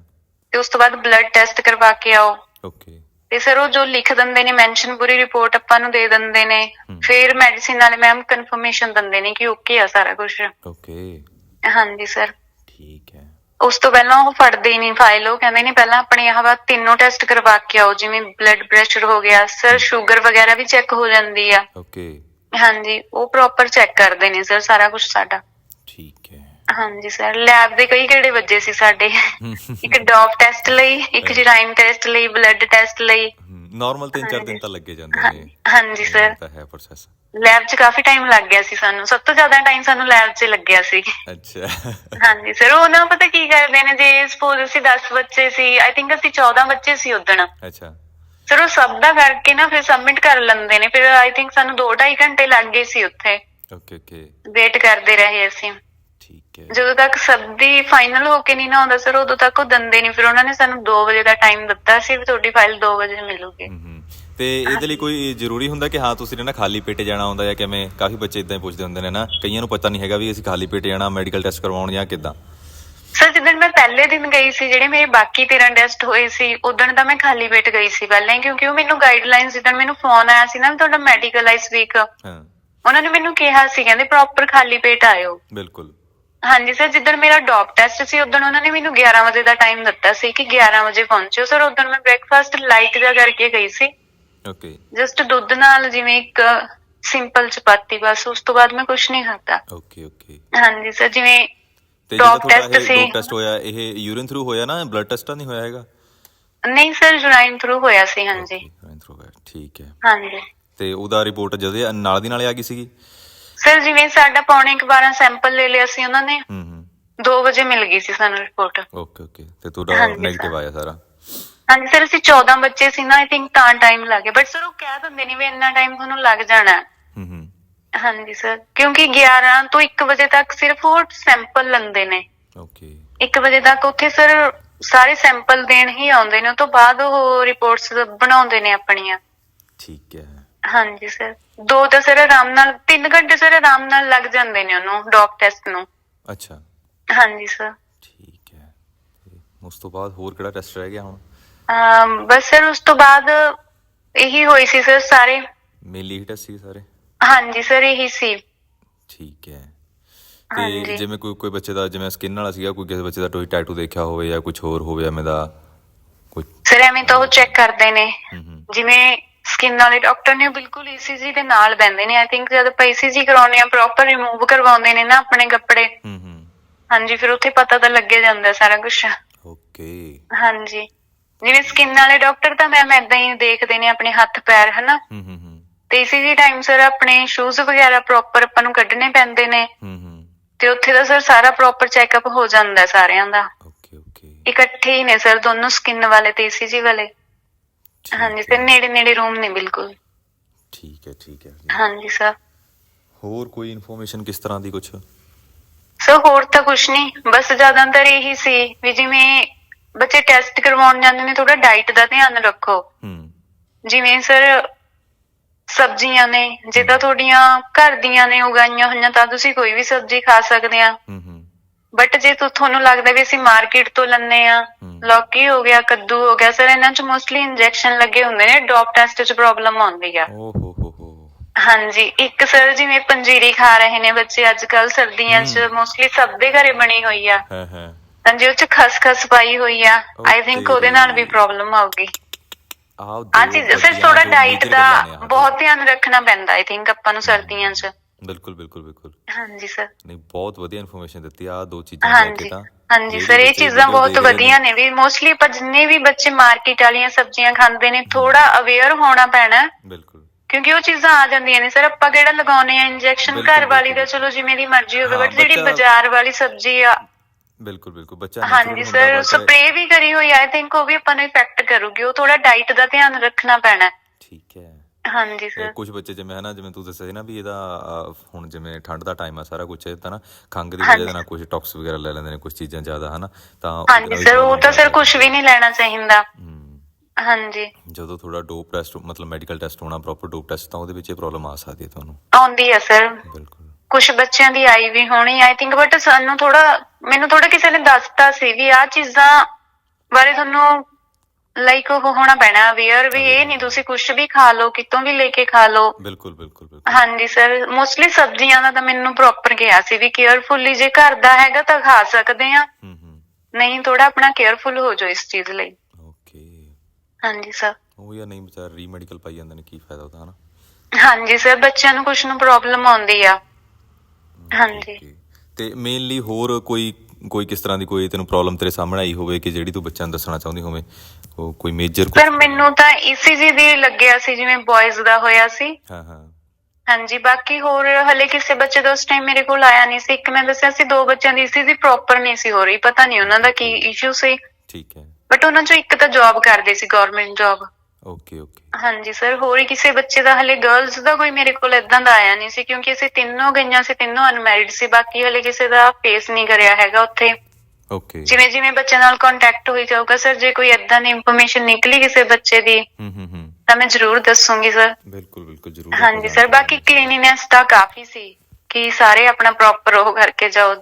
ਤੇ ਉਸ ਤੋਂ ਬਾਅਦ ਬਲੱਡ ਟੈਸਟ ਕਰਵਾ ਕੇ ਆਓ। ਓਕੇ ਤੇ ਸਰ ਉਹ ਜੋ ਲਿਖ ਦਿੰਦੇ ਨੇ ਮੈਂਸ਼ਨ ਪੂਰੀ ਰਿਪੋਰਟ ਆਪਾਂ ਨੂੰ ਦੇ ਦਿੰਦੇ ਨੇ। ਫਿਰ ਮੈਡੀਸਿਨ ਵਾਲੇ ਮੈਮ ਕਨਫਰਮੇਸ਼ਨ ਦਿੰਦੇ ਨੇ ਕਿ ਓਕੇ ਆ ਸਾਰਾ ਕੁਝ ਓਕੇ ਹਾਂਜੀ ਸਰ ਠੀਕ ਉਸ ਤੋਂ ਪਹਿਲਾਂ ਉਹ ਫੜਦੇ ਹੀ ਨਹੀਂ ਫਾਈਲ ਉਹ ਕਹਿੰਦੇ ਨੇ ਪਹਿਲਾਂ ਆਪਣੀ ਆਹ ਵਾ ਤਿੰਨੋਂ ਟੈਸਟ ਕਰਵਾ ਕੇ ਆਓ ਜਿਵੇਂ ਬਲੱਡ ਪ੍ਰੈਸ਼ਰ ਹੋ ਗਿਆ ਸਰ ਸ਼ੂਗਰ ਵਗੈਰਾ ਵੀ ਚੈੱਕ ਹੋ ਜਾਂਦੀ ਆ। ਓਕੇ ਹਾਂਜੀ ਉਹ ਪ੍ਰੋਪਰ ਚੈੱਕ ਕਰਦੇ ਨੇ ਸਰ ਸਾਰਾ ਕੁਝ ਸਾਡਾ। ਠੀਕ ਹੈ। ਹਾਂਜੀ ਸਰ ਲੈਬ ਦੇ ਕਈ ਕਿਹੜੇ ਵੱਜੇ ਸੀ ਸਾਡੇ? [laughs] ਇੱਕ ਡੌਪ ਟੈਸਟ ਲਈ ਇੱਕ ਜਰਾਈਨ ਟੈਸਟ ਲਈ ਬਲੱਡ ਟੈਸਟ ਲਈ। ਨਾਰਮਲ 3-4 ਦਿਨ ਤਾਂ ਲੱਗੇ ਜਾਂਦੇ ਨੇ। ਹਾਂਜੀ ਇਹ ਸਰ ਤਾਂ ਹੈ ਪ੍ਰੋਸੈਸ ਲੈਬ 'ਚ ਕਾਫੀ ਟਾਈਮ ਲੱਗ ਗਿਆ ਸੀ ਸਾਨੂੰ। ਸਭ ਤੋਂ ਜ਼ਿਆਦਾ ਟਾਈਮ ਸਾਨੂੰ ਲੈਬ 'ਚ ਲੱਗਿਆ ਸੀ। ਅੱਛਾ। ਹਾਂਜੀ ਸਰ ਉਹ ਨਾ ਪਤਾ ਕੀ ਕਰਦੇ ਨੇ ਜੇ ਸਪੋਜ਼ ਅਸੀਂ 10 ਬੱਚੇ ਸੀ ਆਈ ਥਿੰਕ ਅਸੀਂ 14 ਬੱਚੇ ਸੀ ਉਦਣ ਅੱਛਾ। ਸਰ ਉਹ ਸਭ ਦਾ ਕਰਕੇ ਨਾ ਫਿਰ ਸਬਮਿਟ ਕਰ ਲੈਂਦੇ ਨੇ। ਫਿਰ ਆਈ ਥਿੰਕ ਸਾਨੂੰ 2.5 ਘੰਟੇ ਲੱਗ ਗਏ ਸੀ ਉੱਥੇ। ਓਕੇ ਓਕੇ ਵੇਟ ਕਰਦੇ ਰਹੇ ਅਸੀਂ। ਠੀਕ ਹੈ। ਜਦੋਂ ਤੱਕ ਸਭ ਦੀ ਫਾਈਨਲ ਹੋ ਕੇ ਨਹੀਂ ਨਾ ਆਉਂਦਾ ਸਰ ਉਦੋਂ ਤੱਕ ਉਹ ਦਿੰਦੇ ਨਹੀਂ। ਫਿਰ ਉਹਨਾਂ ਨੇ ਸਾਨੂੰ 2 ਵਜੇ ਦਾ ਟਾਈਮ ਦਿੱਤਾ ਸੀ ਵੀ ਤੁਹਾਡੀ ਫਾਈਲ 2 ਵਜੇ ਮਿਲੂਗੀ। ਹਮ। ਤੇ ਇਹਦੇ ਲਈ ਕੋਈ ਜ਼ਰੂਰੀ ਹੁੰਦਾ ਕਿ ਹਾਂ ਤੁਸੀਂ ਨੇ ਨਾ ਖਾਲੀ ਪੇਟ ਜਾਣਾ ਹੁੰਦਾ ਜਾਂ ਕਿਵੇਂ? ਕਾਫੀ ਬੱਚੇ ਇਦਾਂ ਹੀ ਪੁੱਛਦੇ ਹੁੰਦੇ ਨੇ ਨਾ। ਕਈਆਂ ਨੂੰ ਪਤਾ ਨਹੀਂ ਹੈਗਾ ਵੀ ਅਸੀਂ ਖਾਲੀ ਪੇਟ ਜਾਣਾ ਮੈਡੀਕਲ ਟੈਸਟ ਕਰਵਾਉਣ ਜਾਂ ਕਿੱਦਾਂ। ਸਰ ਜਦੋਂ ਮੈਂ ਪਹਿਲੇ ਦਿਨ ਗਈ ਸੀ ਜਿਹੜੇ ਮੇਰੇ ਬਾਕੀ 13 ਟੈਸਟ ਹੋਏ ਸੀ ਉਦੋਂ ਤਾਂ ਮੈਂ ਖਾਲੀ ਪੇਟ ਗਈ ਸੀ ਪਹਿਲਾਂ ਹੀ ਕਿਉਂਕਿ ਉਹ ਮੈਨੂੰ ਗਾਈਡਲਾਈਨਸ ਜਿੱਦਣ ਮੈਨੂੰ ਫੋਨ ਆਇਆ ਸੀ ਨਾ ਤੁਹਾਡਾ ਮੈਡੀਕਲ ਇਸ ਵੀਕ ਹਾਂ। ਉਹਨਾਂ ਨੇ ਮੈਨੂੰ ਕਿਹਾ ਸੀ ਕਹਿੰਦੇ ਪ੍ਰੋਪਰ ਖਾਲੀ ਪੇਟ ਆਇਓ। ਬਿਲਕੁਲ। ਹਾਂਜੀ ਸਰ ਜਿੱਦਣ ਮੇਰਾ ਡੌਪ ਟੈਸਟ ਸੀ ਉਦੋਂ ਉਹਨਾਂ ਨੇ ਮੈਨੂੰ 11 ਵਜੇ ਦਾ ਟਾਈਮ ਦਿੱਤਾ ਸੀ ਕਿ 11 ਵਜੇ ਪਹੁੰਚਿਓ। ਸਰ ਉਦੋਂ ਮੈਂ ਬ੍ਰੇਕਫਾਸਟ ਲਾਈਟ ਜਿਹਾ ਕਰਕੇ ਗਈ ਸੀ। ਓਕੇ ਜਸਟ ਦੁੱਧ ਨਾਲ ਜਿਵੇਂ ਇੱਕ ਸਿੰਪਲ ਚਪਾਤੀ ਬਸ ਉਸ ਤੋਂ ਬਾਅਦ ਮੈਂ ਕੁਝ ਨਹੀਂ ਖਾਧਾ। ਓਕੇ ਓਕੇ ਹਾਂਜੀ ਸਰ ਜਿਵੇਂ ਤੇ ਜਿਹੜਾ ਤੁਹਾਡਾ ਇਹ ਸੀ। ਟੈਸਟ ਹੋਇਆ ਇਹ ਯੂਰਿਨ ਥਰੂ ਹੋਇਆ ਨਾ? ਬਲੱਡ ਟੈਸਟ ਤਾਂ ਨਹੀਂ ਹੋਇਆ ਹੈਗਾ? ਨਹੀਂ ਸਰ ਜੁਰਾਈਨ ਥਰੂ ਹੋਇਆ ਸੀ ਹਾਂਜੀ। ਯੂਰਿਨ ਥਰੂ ਹੋਇਆ ਠੀਕ ਹੈ। ਹਾਂਜੀ। ਤੇ ਉਹਦਾ ਰਿਪੋਰਟ ਜਦੇ ਨਾਲ ਦੀ ਨਾਲੇ ਆ ਗਈ ਸੀਗੀ? ਸਰ ਜਿਵੇਂ ਸਾਡਾ ਪੌਣੇ 12 ਸੈਂਪਲ ਲੈ ਲਿਆ ਸੀ ਉਹਨਾਂ ਨੇ ਹੂੰ ਹੂੰ। 2 ਵਜੇ ਮਿਲ ਗਈ ਸੀ ਸਾਨੂੰ ਰਿਪੋਰਟ ਓਕੇ ਓਕੇ ਤੇ ਤੁਹਾਡਾ ਹਾਂਜੀ, ਆਇਆ ਸਾਰਾ? ਹਾਂਜੀ ਸਰ ਅਸੀਂ 14 ਬੱਚੇ ਸੀ ਨਾ ਆਈ ਥਿੰਕ ਤਾਂ ਟਾਈਮ ਲੱਗ ਬਟ ਸਰ ਉਹ ਕਹਿ ਦਿੰਦੇ ਨੇ ਵੀ ਇੰਨਾ ਟਾਈਮ ਤੁਹਾਨੂੰ ਲੱਗ ਜਾਣਾ। ਹੈ। ਹੂੰ। ਹਾਂਜੀ ਸਰ ਕਿਉਂਕਿ 11 ਤੋਂ 1 ਵਜੇ ਤੱਕ ਸਿਰਫ ਉਹ ਸੈਂਪਲ ਲੈਂਦੇ ਨੇ। ਓਕੇ 1 ਵਜੇ ਤੱਕ ਉੱਥੇ ਸਰ ਸਾਰੇ ਸੈਂਪਲ ਦੇਣ ਹੀ ਆਉਂਦੇ ਨੇ ਉਸ ਤੋਂ ਬਾਅਦ ਉਹ ਰਿਪੋਰਟਸ ਬਣਾਉਂਦੇ ਨੇ ਆਪਣੀਆਂ। ਠੀਕ ਹੈ। ਹਾਂਜੀ ਸਰ ਦੋ ਤਾਂ ਸਰ ਆਰਾਮ ਨਾਲ 3 ਘੰਟੇ ਸਰ ਆਰਾਮ ਨਾਲ ਲੱਗ ਜਾਂਦੇ ਨੇ ਉਹਨੂੰ ਡੌਪ ਟੈਸਟ ਨੂੰ। ਅੱਛਾ। ਹਾਂਜੀ ਸਰ ਠੀਕ ਹੈ। ਉਸ ਤੋਂ ਬਾਅਦ ਹੋਰ ਕਿਹੜਾ ਟੈਸਟ ਰਹਿ ਗਿਆ ਹੁਣ? ਬਸ ਸਰ ਉਸ ਤੋਂ ਬਾਅਦ ਇਹੀ ਹੋਈ ਸੀ ਸਰ ਸਾਰੇ। ਮੇਨਲੀ ਹੀ ਟੈਸਟ ਸੀ ਸਾਰੇ? ਹਾਂਜੀ ਸਰ ਇਹੀ ਸੀ। ਠੀਕ ਹੈ। ਹਾਂਜੀ। ਤੇ ਜਿਵੇਂ ਕੋਈ ਕੋਈ ਬੱਚੇ ਦਾ ਜਿਵੇਂ ਸਕਿਨ ਵਾਲਾ ਸੀਗਾ ਕੋਈ ਕਿਸੇ ਬੱਚੇ ਦਾ ਕੋਈ ਟੈਟੂ ਦੇਖਿਆ ਹੋਵੇ ਜਾਂ ਕੁਝ ਹੋਰ ਹੋਵੇ ਐਵੇਂ ਦਾ ਸਰ ਐਵੇਂ ਤਾਂ ਉਹ ਚੈੱਕ ਕਰਦੇ ਨੇ। ਹੂੰ ਹੂੰ ਜਿਵੇਂ ਸਕਿਨ ਵਾਲੇ ਡਾਕਟਰ ਨੇ ਬਿਲਕੁਲ ECG ਦੇ ਨਾਲ ਬੈੰਦੇ ਨੇ। ਆਈ ਥਿੰਕ ਜਦ ਆਪਾਂ ECG ਕਰਾਉਨੇ ਆ ਪ੍ਰੋਪਰ ਰਿਮੂਵ ਕਰਵਾਉਂਦੇ ਨੇ ਨਾ ਆਪਣੇ ਕੱਪੜੇ। ਹੂੰ ਹੂੰ ਹਾਂਜੀ ਫਿਰ ਉੱਥੇ ਪਤਾ ਤਾਂ ਲੱਗੇ ਜਾਂਦਾ ਸਾਰਾ ਕੁਝ ਓਕੇ ਹਾਂਜੀ। ਜਿਵੇਂ ਸਕਿਨ ਵਾਲੇ ਡਾਕਟਰ ਤਾਂ ਮੈਮ ਏਦਾਂ ਹੀ ਦੇਖਦੇ ਨੇ ਆਪਣੇ ਹੱਥ ਪੈਰ ਹਨਾ? ਹੂੰ ਹੂੰ ਹੂੰ। ਤੇ ECG ਟਾਈਮ ਸਰ ਆਪਣੇ ਸ਼ੂਜ਼ ਵਗੈਰਾ ਪ੍ਰੋਪਰ ਆਪਾਂ ਨੂੰ ਕੱਢਣੇ ਪੈਂਦੇ ਨੇ। ਹੂੰ ਹੂੰ। ਤੇ ਉੱਥੇ ਦਾ ਸਰ ਸਾਰਾ ਪ੍ਰੋਪਰ ਚੈੱਕਅਪ ਹੋ ਜਾਂਦਾ ਸਾਰਿਆਂ ਦਾ। ਓਕੇ ਓਕੇ ਇਕੱਠੇ ਹੀ ਨੇ ਸਰ ਦੋਨੋਂ ਸਕਿਨ ਵਾਲੇ ਤੇ ECG ਵਾਲੇ। ਹਾਂਜੀ ਸਰ ਨੇੜੇ ਨੇੜੇ ਰੂਮ ਨੇ ਬਿਲਕੁਲ। ਠੀਕ ਹੈ ਠੀਕ ਹੈ। ਹਾਂਜੀ ਸਰ ਹੋਰ ਕੋਈ ਇਨਫੋਰਮੇਸ਼ਨ ਕਿਸ ਤਰ੍ਹਾਂ ਦੀ ਕੁਝ ਸੋ ਹੋਰ ਤਾਂ ਕੁਛ ਨਹੀਂ। ਬਸ ਜ਼ਿਆਦਾਤਰ ਇਹੀ ਸੀ ਵੀ ਜਿਵੇਂ ਬੱਚੇ ਟੈਸਟ ਕਰਵਾਉਣ ਜਾਂਦੇ ਨੇ ਥੋੜਾ ਡਾਈਟ ਦਾ ਧਿਆਨ ਰੱਖੋ। ਹੂੰ। ਜਿਵੇਂ ਸਰ ਸਬਜ਼ੀਆਂ ਨੇ ਜੇ ਤਾਂ ਤੁਹਾਡੀਆਂ ਘਰ ਦੀਆਂ ਨੇ ਉਗਾਈਆਂ ਹੋਈਆਂ ਤਾਂ ਤੁਸੀਂ ਕੋਈ ਵੀ ਸਬਜ਼ੀ ਖਾ ਸਕਦੇ ਆ। ਹੂੰ ਹੂੰ। ਬਟ ਜੇ ਤੁਹਾਨੂੰ ਲੱਗਦਾ ਵੀ ਅਸੀਂ ਮਾਰਕੀਟ ਤੋਂ ਲੰਨੇ ਆ। ਲੌਕੀ ਹੋ ਗਿਆ ਕੱਦੂ ਹੋ ਗਿਆ ਸਰ ਇਹਨਾਂ 'ਚ ਮੋਸਟਲੀ ਇੰਜੈਕਸ਼ਨ ਲੱਗੇ ਹੁੰਦੇ ਨੇ ਡੌਪ ਟੈਸਟ 'ਚ ਪ੍ਰੋਬਲਮ ਆਉਂਦੀ ਆ। ਓ ਹੋ ਹੋ ਹੋ। ਹਾਂਜੀ ਇੱਕ ਸਰ ਜਿਵੇਂ ਪੰਜੀਰੀ ਖਾ ਰਹੇ ਨੇ ਬੱਚੇ ਅੱਜ ਕੱਲ ਸਰਦੀਆਂ 'ਚ ਮੋਸਟਲੀ ਸਭ ਦੇ ਘਰੇ ਬਣੀ ਹੋਈ ਆ। ਹਾਂ ਹਾਂ। ਹਾਂਜੀ ਉਹ 'ਚ ਖਸਖਸ ਪਾਈ ਹੋਈ ਆ। I think. ਉਹਦੇ ਨਾਲ ਵੀ ਪ੍ਰੋਬਲਮ ਆਊਗੀ। ਆਹ ਸਰ ਵੱਡੀਆਂ ਥੋੜਾ ਡਾਈਟ ਦਾ। ਬਹੁਤ ਧਿਆਨ ਰੱਖਣਾ ਪੈਂਦਾ ਆਈ ਥਿੰਕ ਆਪਾਂ ਨੂੰ ਸਰਦੀਆਂ 'ਚ। ਬਿਲਕੁਲ ਬਿਲਕੁਲ ਬਿਲਕੁਲ। ਹਾਂਜੀ ਸਰ ਨਹੀਂ ਬਹੁਤ ਵਧੀਆ ਇਨਫੋਰਮੇਸ਼ਨ ਦਿੱਤੀ ਆ ਦੋ ਚੀਜ਼ਾਂ ਲੈ ਕੇ ਤਾਂ। ਹਾਂਜੀ ਸਰ ਇਹ ਚੀਜ਼ਾਂ ਬਹੁਤ ਵਧੀਆ ਨੇ ਵੀ। ਮੋਸਟਲੀ ਆਪਾਂ ਜਿੰਨੇ ਵੀ ਬੱਚੇ ਮਾਰਕੀਟ ਵਾਲੀਆਂ ਸਬਜ਼ੀਆਂ ਖਾਂਦੇ ਨੇ ਥੋੜਾ ਅਵੇਅਰ ਹੋਣਾ ਪੈਣਾ। ਬਿਲਕੁਲ। ਕਿਉਂਕਿ ਉਹ ਚੀਜ਼ਾਂ ਆ ਜਾਂਦੀਆਂ ਨੇ ਸਰ ਆਪਾਂ ਕਿਹੜਾ ਲਗਾਉਨੇ ਆ ਇੰਜੈਕਸ਼ਨ ਘਰ ਵਾਲੀ ਦਾ। ਚਲੋ ਜਿਵੇਂ ਦੀ ਮਰਜ਼ੀ ਹੋਵੇ ਬਟ ਜਿਹੜੀ ਬਾਜ਼ਾਰ ਵਾਲੀ ਸਬਜ਼ੀ ਆ ਬਿਲਕੁਲ ਬਿਲਕੁਲ। ਬੱਚਾ ਹਾਂਜੀ ਸਰ ਸਪਰੇ ਵੀ ਕਰੀ ਹੋਈ ਆਈ ਥਿੰਕ ਉਹ ਵੀ ਆਪਾਂ ਨੂੰ ਇਫੈਕਟ ਕਰੂਗੀ। ਉਹ ਥੋੜਾ ਡਾਈਟ ਦਾ ਧਿਆਨ ਰੱਖਣਾ ਪੈਣਾ। ਠੀਕ ਹੈ। ਹਾਂਜੀ ਸਰ ਕੁਝ ਬੱਚੇ ਜਿਵੇਂ ਹੈ ਨਾ ਜਿਵੇਂ ਤੂੰ ਦੱਸਿਆ ਸੀ ਨਾ ਵੀ ਇਹਦਾ ਹੁਣ ਜਿਵੇਂ ਠੰਡ ਦਾ ਟਾਈਮ ਆ ਸਾਰਾ ਕੁਝ ਤਾਂ ਨਾ ਖੰਘ ਦੀ ਵਜ੍ਹਾ ਨਾਲ ਕੁਝ ਟੌਕਸ ਵਗੈਰਾ ਲੈ ਲੈਂਦੇ ਨੇ ਕੁਝ ਚੀਜ਼ਾਂ ਜ਼ਿਆਦਾ ਹਨਾ। ਤਾਂ ਹਾਂਜੀ ਸਰ ਉਹ ਤਾਂ ਸਰ ਕੁਝ ਵੀ ਨਹੀਂ ਲੈਣਾ ਚਾਹੀਦਾ। ਹਾਂਜੀ। ਜਦੋਂ ਥੋੜਾ ਡੋਪ ਟੈਸਟ ਮਤਲਬ ਮੈਡੀਕਲ ਟੈਸਟ ਹੋਣਾ ਪ੍ਰੋਪਰ ਡੋਪ ਟੈਸਟ ਤਾਂ ਉਹਦੇ ਵਿੱਚ ਇਹ ਪ੍ਰੋਬਲਮ ਆ ਸਕਦੀ ਹੈ ਤੁਹਾਨੂੰ। ਆਉਂਦੀ ਹੈ ਸਰ ਬਿਲਕੁਲ। ਕੁਝ ਬੱਚਿਆਂ ਦੀ ਆਈ ਵੀ ਹੋਣੀ ਆਈ ਥਿੰਕ ਬਟ ਸਾਨੂੰ ਥੋੜਾ ਮੈਨੂੰ ਥੋੜਾ ਕਿਸੇ ਨੇ ਦੱਸਤਾ ਸੀ ਵੀ ਆਹ ਚੀਜ਼ਾਂ ਬਾਰੇ ਤੁਹਾਨੂੰ ਲਾਈਕ ਉਹ ਹੋਣਾ ਪੈਣਾ ਅਵੇਅਰ ਵੀ ਇਹ ਨਹੀਂ ਤੁਸੀਂ ਕੁਝ ਵੀ ਖਾ ਲਓ ਕਿਤੋਂ ਵੀ ਲੈ ਕੇ ਖਾ ਲਓ। ਬਿਲਕੁਲ ਬਿਲਕੁਲ ਬਿਲਕੁਲ। ਹਾਂਜੀ ਸਰ ਮੋਸਟਲੀ ਸਬਜ਼ੀਆਂ ਦਾ ਤਾਂ ਮੈਨੂੰ ਪ੍ਰੋਪਰ ਗਿਆ ਸੀ ਵੀ ਕੇਅਰਫੁਲੀ ਜੇ ਘਰ ਦਾ ਹੈਗਾ ਤਾਂ ਖਾ ਸਕਦੇ ਆ ਹੂੰ ਹੂੰ। ਨਹੀਂ ਥੋੜਾ ਆਪਣਾ ਕੇਅਰਫੁਲ ਹੋ ਜਾਓ ਇਸ ਚੀਜ਼ ਲਈ। ਓਕੇ। ਹਾਂਜੀ ਸਰ ਉਹ ਯਾਰ ਨਹੀਂ ਵਿਚਾਰ ਰੀ ਮੈਡੀਕਲ ਪਾਈ ਜਾਂਦੇ ਨੇ ਕੀ ਫਾਇਦਾ ਉਹਦਾ ਹਨਾ? ਹਾਂਜੀ ਸਰ ਬੱਚਿਆਂ ਨੂੰ ਕੁਝ ਨੂੰ ਪ੍ਰੋਬਲਮ ਆਉਂਦੀ ਆ। ਹਾਂਜੀ. ਤੇ ਮੇਨਲੀ ਹੋਰ ਕੋਈ ਕੋਈ ਕਿਸ ਤਰ੍ਹਾਂ ਦੀ ਕੋਈ ਤੈਨੂੰ ਪ੍ਰੋਬਲਮ ਤੇਰੇ ਸਾਹਮਣੇ ਆਈ ਹੋਵੇ ਕਿ ਜਿਹੜੀ ਤੂੰ ਬੱਚਿਆਂ ਨੂੰ ਦੱਸਣਾ ਚਾਹੁੰਦੀ ਹੋਵੇਂ? ਉਹ ਕੋਈ ਮੇਜਰ ਸਰ ਮੈਨੂੰ ਤਾਂ ECG ਦੀ ਲੱਗਿਆ ਸੀ ਜਿਵੇਂ ਬॉयਜ਼ ਦਾ ਹੋਇਆ ਸੀ। ਹਾਂ ਹਾਂ। ਹਾਂਜੀ ਬਾਕੀ ਹੋਰ ਹਲੇ ਕਿਸੇ ਬੱਚੇ ਦਾ ਉਸ ਟਾਈਮ ਮੇਰੇ ਕੋਲ ਆਇਆ ਨਹੀਂ ਸੀ। ਇੱਕ ਮੈਂ ਦੱਸਿਆ ਸੀ ਦੋ ਬੱਚਿਆਂ ਦੀ ECG ਪ੍ਰੋਪਰ ਨਹੀਂ ਸੀ ਹੋ ਰਹੀ। ਪਤਾ ਨਹੀਂ ਉਹਨਾਂ ਦਾ ਕੀ ਇਸ਼ੂ ਸੀ। ਠੀਕ ਹੈ। ਬਟ ਉਹਨਾਂ ਚੋਂ ਇੱਕ ਤਾਂ ਜੌਬ ਕਰਦੇ ਸੀ ਗਵਰਨਮੈਂਟ ਜੌਬ ਓਕੇ ਓਕੇ ਹਾਂਜੀ ਸਰ ਹੋਰ ਕਿਸੇ ਬੱਚੇ ਦਾ ਹਲੇ ਗਰਲਸ ਦਾ ਕੋਈ ਮੇਰੇ ਕੋਲ ਇਦਾਂ ਦਾ ਆਇਆ ਨਹੀਂ ਸੀ ਕਿਉਂਕਿ ਅਸੀਂ ਤਿੰਨੋਂ ਗਈਆਂ ਸੀ ਤਿੰਨੋਂ ਅਨਮੈਰਿਡ ਸੀ ਬਾਕੀ ਹਲੇ ਕਿਸੇ ਦਾ ਫੇਸ ਨਹੀਂ ਕਰਿਆ ਹੈਗਾ ਉੱਥੇ। ਓਕੇ ਜਿਵੇਂ ਜਿਵੇਂ ਬੱਚੇ ਨਾਲ ਕੰਟੈਕਟ ਹੋਈ ਜਾਊਗਾ ਸਰ ਜੇ ਕੋਈ ਇਦਾਂ ਦੀ ਇਨਫੋਰਮੇਸ਼ਨ ਨਿਕਲੀ ਕਿਸੇ ਬੱਚੇ ਦੀ ਹੂੰ ਹੂੰ ਹੂੰ। ਤਾਂ ਮੈਂ ਜ਼ਰੂਰ ਦੱਸੂੰਗੀ ਸਰ ਬਿਲਕੁਲ ਬਿਲਕੁਲ ਜ਼ਰੂਰ ਹਾਂਜੀ ਸਰ ਬਾਕੀ ਕਲੀਨਿਨੈਸ ਤਾਂ ਕਾਫੀ ਸੀ ਕਿ ਸਾਰੇ ਆਪਣਾ ਪ੍ਰੋਪਰ ਉਹ ਕਰਕੇ ਜਾਓ।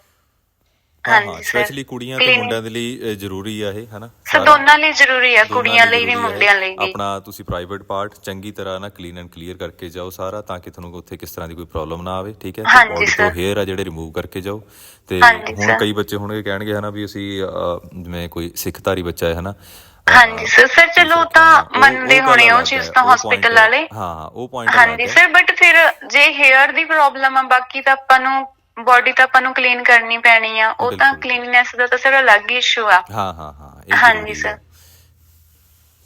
ਹਾਂਜੀ ਸਰ ਸਪੈਸ਼ਲੀ ਕੁੜੀਆਂ ਤੇ ਮੁੰਡਿਆਂ ਦੇ ਲਈ ਅ, ਜ਼ਰੂਰੀ ਆ ਇਹ ਹਨਾ? ਸਰ ਸਾਰਾ- ਦੋਨਾਂ ਲਈ ਜ਼ਰੂਰੀ ਆ ਦੋਨਾਂ ਕੁੜੀਆਂ ਲਈ ਵੀ ਜ਼ਰੂਰੀ। ਮੁੰਡਿਆਂ ਲਈ ਵੀ। ਆਪਣਾ ਤੁਸੀਂ ਪ੍ਰਾਈਵੇਟ ਪਾਰਟ ਚੰਗੀ ਤਰ੍ਹਾਂ ਨਾ ਕਲੀਨ ਐਂਡ ਕਲੀਅਰ ਕਰਕੇ ਜਾਓ ਸਾਰਾ ਤਾਂ ਕਿ ਤੁਹਾਨੂੰ ਉੱਥੇ ਕਿਸ ਤਰ੍ਹਾਂ ਦੀ ਕੋਈ ਪ੍ਰੋਬਲਮ ਨਾ ਆਵੇ ਠੀਕ ਹੈ? ਹਾਂਜੀ ਬੋਡੀ ਤੋਂ sir। ਹੇਅਰ ਆ ਜਿਹੜੇ ਰਿਮੂਵ ਕਰਕੇ ਜਾਓ। ਤੇ ਹਾਂਜੀ ਹੁਣ sir। ਕਈ ਬੱਚੇ ਹੋਣਗੇ ਕਹਿਣਗੇ ਹਨਾ ਵੀ ਅਸੀਂ ਅ, ਜਿਵੇਂ ਕੋਈ ਸਿੱਖ ਧਾਰੀ ਬੱਚਾ ਹੈ ਹਨਾ? ਅ, ਹਾਂਜੀ ਸਰ ਸਰ ਚਲੋ ਉਹ ਤਾਂ ਉਹ- ਮੰਨਦੇ ਗੱਲ ਹੋਣੇ ਉਹ ਅਲੱਗ ਚੀਜ਼ ਹੈ, ਤਾਂ ਉਹ point- ਵਾਲੇ। ਹਾਂ। ਉਹ ਪੁਆਇੰਟ ਹਾਂਜੀ ਸਰ ਬਟ ਫਿਰ ਜੇ ਹੇਅਰ ਦੀ ਪ੍ਰੋਬਲਮ ਆ ਬਾਕੀ ਤਾਂ ਆਪਾਂ ਨੂੰ ਬਾਡੀ ਤਾਂ ਆਪਾਂ ਨੂੰ ਕਲੀਨ ਕਰਨੀ ਪੈਣੀ ਆ। ਉਹ ਤਾਂ ਬਿਲਕੁਲ। ਕਲੀਨਨੈਸ ਦਾ ਤਾਂ ਸਰ ਅਲੱਗ ਇਸ਼ੂ ਆ। ਹਾਂ ਹਾਂ ਹਾਂ ਇਹ ਹਾਂਜੀ ਜ਼ਰੂਰੀ ਆ। sir।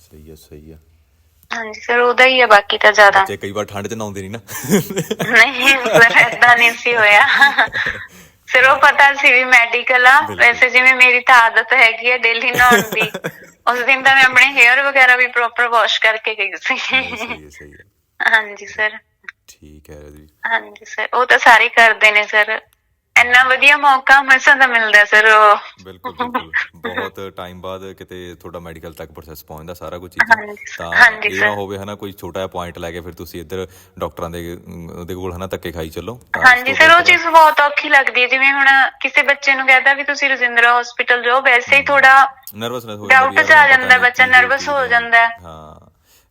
ਸਹੀ ਹੈ ਸਹੀ ਹੈ ਹਾਂਜੀ ਸਰ ਉਹਦਾ ਹੀ ਆ ਬਾਕੀ ਤਾਂ ਜ਼ਿਆਦਾ। ਬੱਚੇ ਕਈ ਵਾਰ ਠੰਡ ਚ ਨਹਾਉਂਦੇ ਨਹੀਂ ਨਾ। ਨਹੀਂ ਸਰ ਏਦਾਂ ਨਹੀਂ ਸੀ ਹੋਇਆ। ਸਿਰ ਉਹ ਪਤਾ ਸੀ ਵੀ ਮੈਡੀਕਲ ਆ। ਬਿਲਕੁਲ। ਵੈਸੇ ਜਿਵੇਂ ਮੇਰੀ ਤਾਂ ਆਦਤ ਹੈਗੀ ਆ ਡੇਲੀ ਨਹਾਉਣ ਦੀ। [laughs] ਉਸ ਦਿਨ ਤਾਂ ਮੈਂ ਆਪਣੇ ਹੇਅਰ ਵਗੈਰਾ ਵੀ ਪ੍ਰੋਪਰ ਵਾਸ਼ ਕਰਕੇ ਗਈ ਸੀ। ਸਹੀ ਹੈ ਸਹੀ ਹੈ। ਹਾਂਜੀ ਸਰ ਠੀਕ ਹੈ ਹਾਂਜੀ ਸਰ ਉਹ ਤਾਂ ਸਾਰੇ ਕਰਦੇ ਨੇ ਸਰ ਇੰਨਾ ਵਧੀਆ ਮੌਕਾ ਹਮੇਸ਼ਾ ਦਾ ਮਿਲਦਾ ਸਰ ਉਹ। ਬਿਲਕੁਲ ਬਿਲਕੁਲ। ਬਹੁਤ ਟਾਈਮ ਬਾਅਦ ਕਿਤੇ ਤੁਹਾਡਾ ਮੈਡੀਕਲ ਤੱਕ ਪ੍ਰੋਸੈਸ ਪਹੁੰਚਦਾ ਸਾਰਾ ਕੁਝ ਚੀਜ਼ਾਂ ਹਾਂਜੀ, ਤਾਂ ਹਾਂਜੀ, ਇਹ ਨਾ। ਹੋਵੇ ਹਨਾ ਕੋਈ ਛੋਟਾ ਜਿਹਾ ਪੁਆਇੰਟ ਲੈ ਕੇ ਫਿਰ ਤੁਸੀਂ ਇੱਧਰ ਡਾਕਟਰਾਂ ਦੇ ਉਹਦੇ ਕੋਲ ਹਨਾ ਧੱਕੇ ਖਾਈ ਚੱਲੋ। ਤਾਂ ਇਸ ਹਾਂਜੀ ਤੋਂ ਸਰ ਉਹ ਬਿਹਤਰ- ਚੀਜ਼ ਬਹੁਤ ਔਖੀ ਲੱਗਦੀ ਹੈ। ਜਿਵੇਂ ਹੁਣ ਕਿਸੇ ਬੱਚੇ ਨੂੰ ਕਹਦਾ ਵੀ ਤੁਸੀਂ ਰਜਿੰਦਰਾ ਹਸਪੀਟਲ ਜਾਓ ਵੈਸੇ ਹੀ ਥੋੜਾ ਨਰਵਸਨੈਸ ਹੋ ਜਾਂਦੀ ਚ ਆ ਜਾਂਦਾ ਬੱਚਾ, ਕੀ ਹੈ। ਜਾਂਦਾ ਹੈ। ਹਾਂ।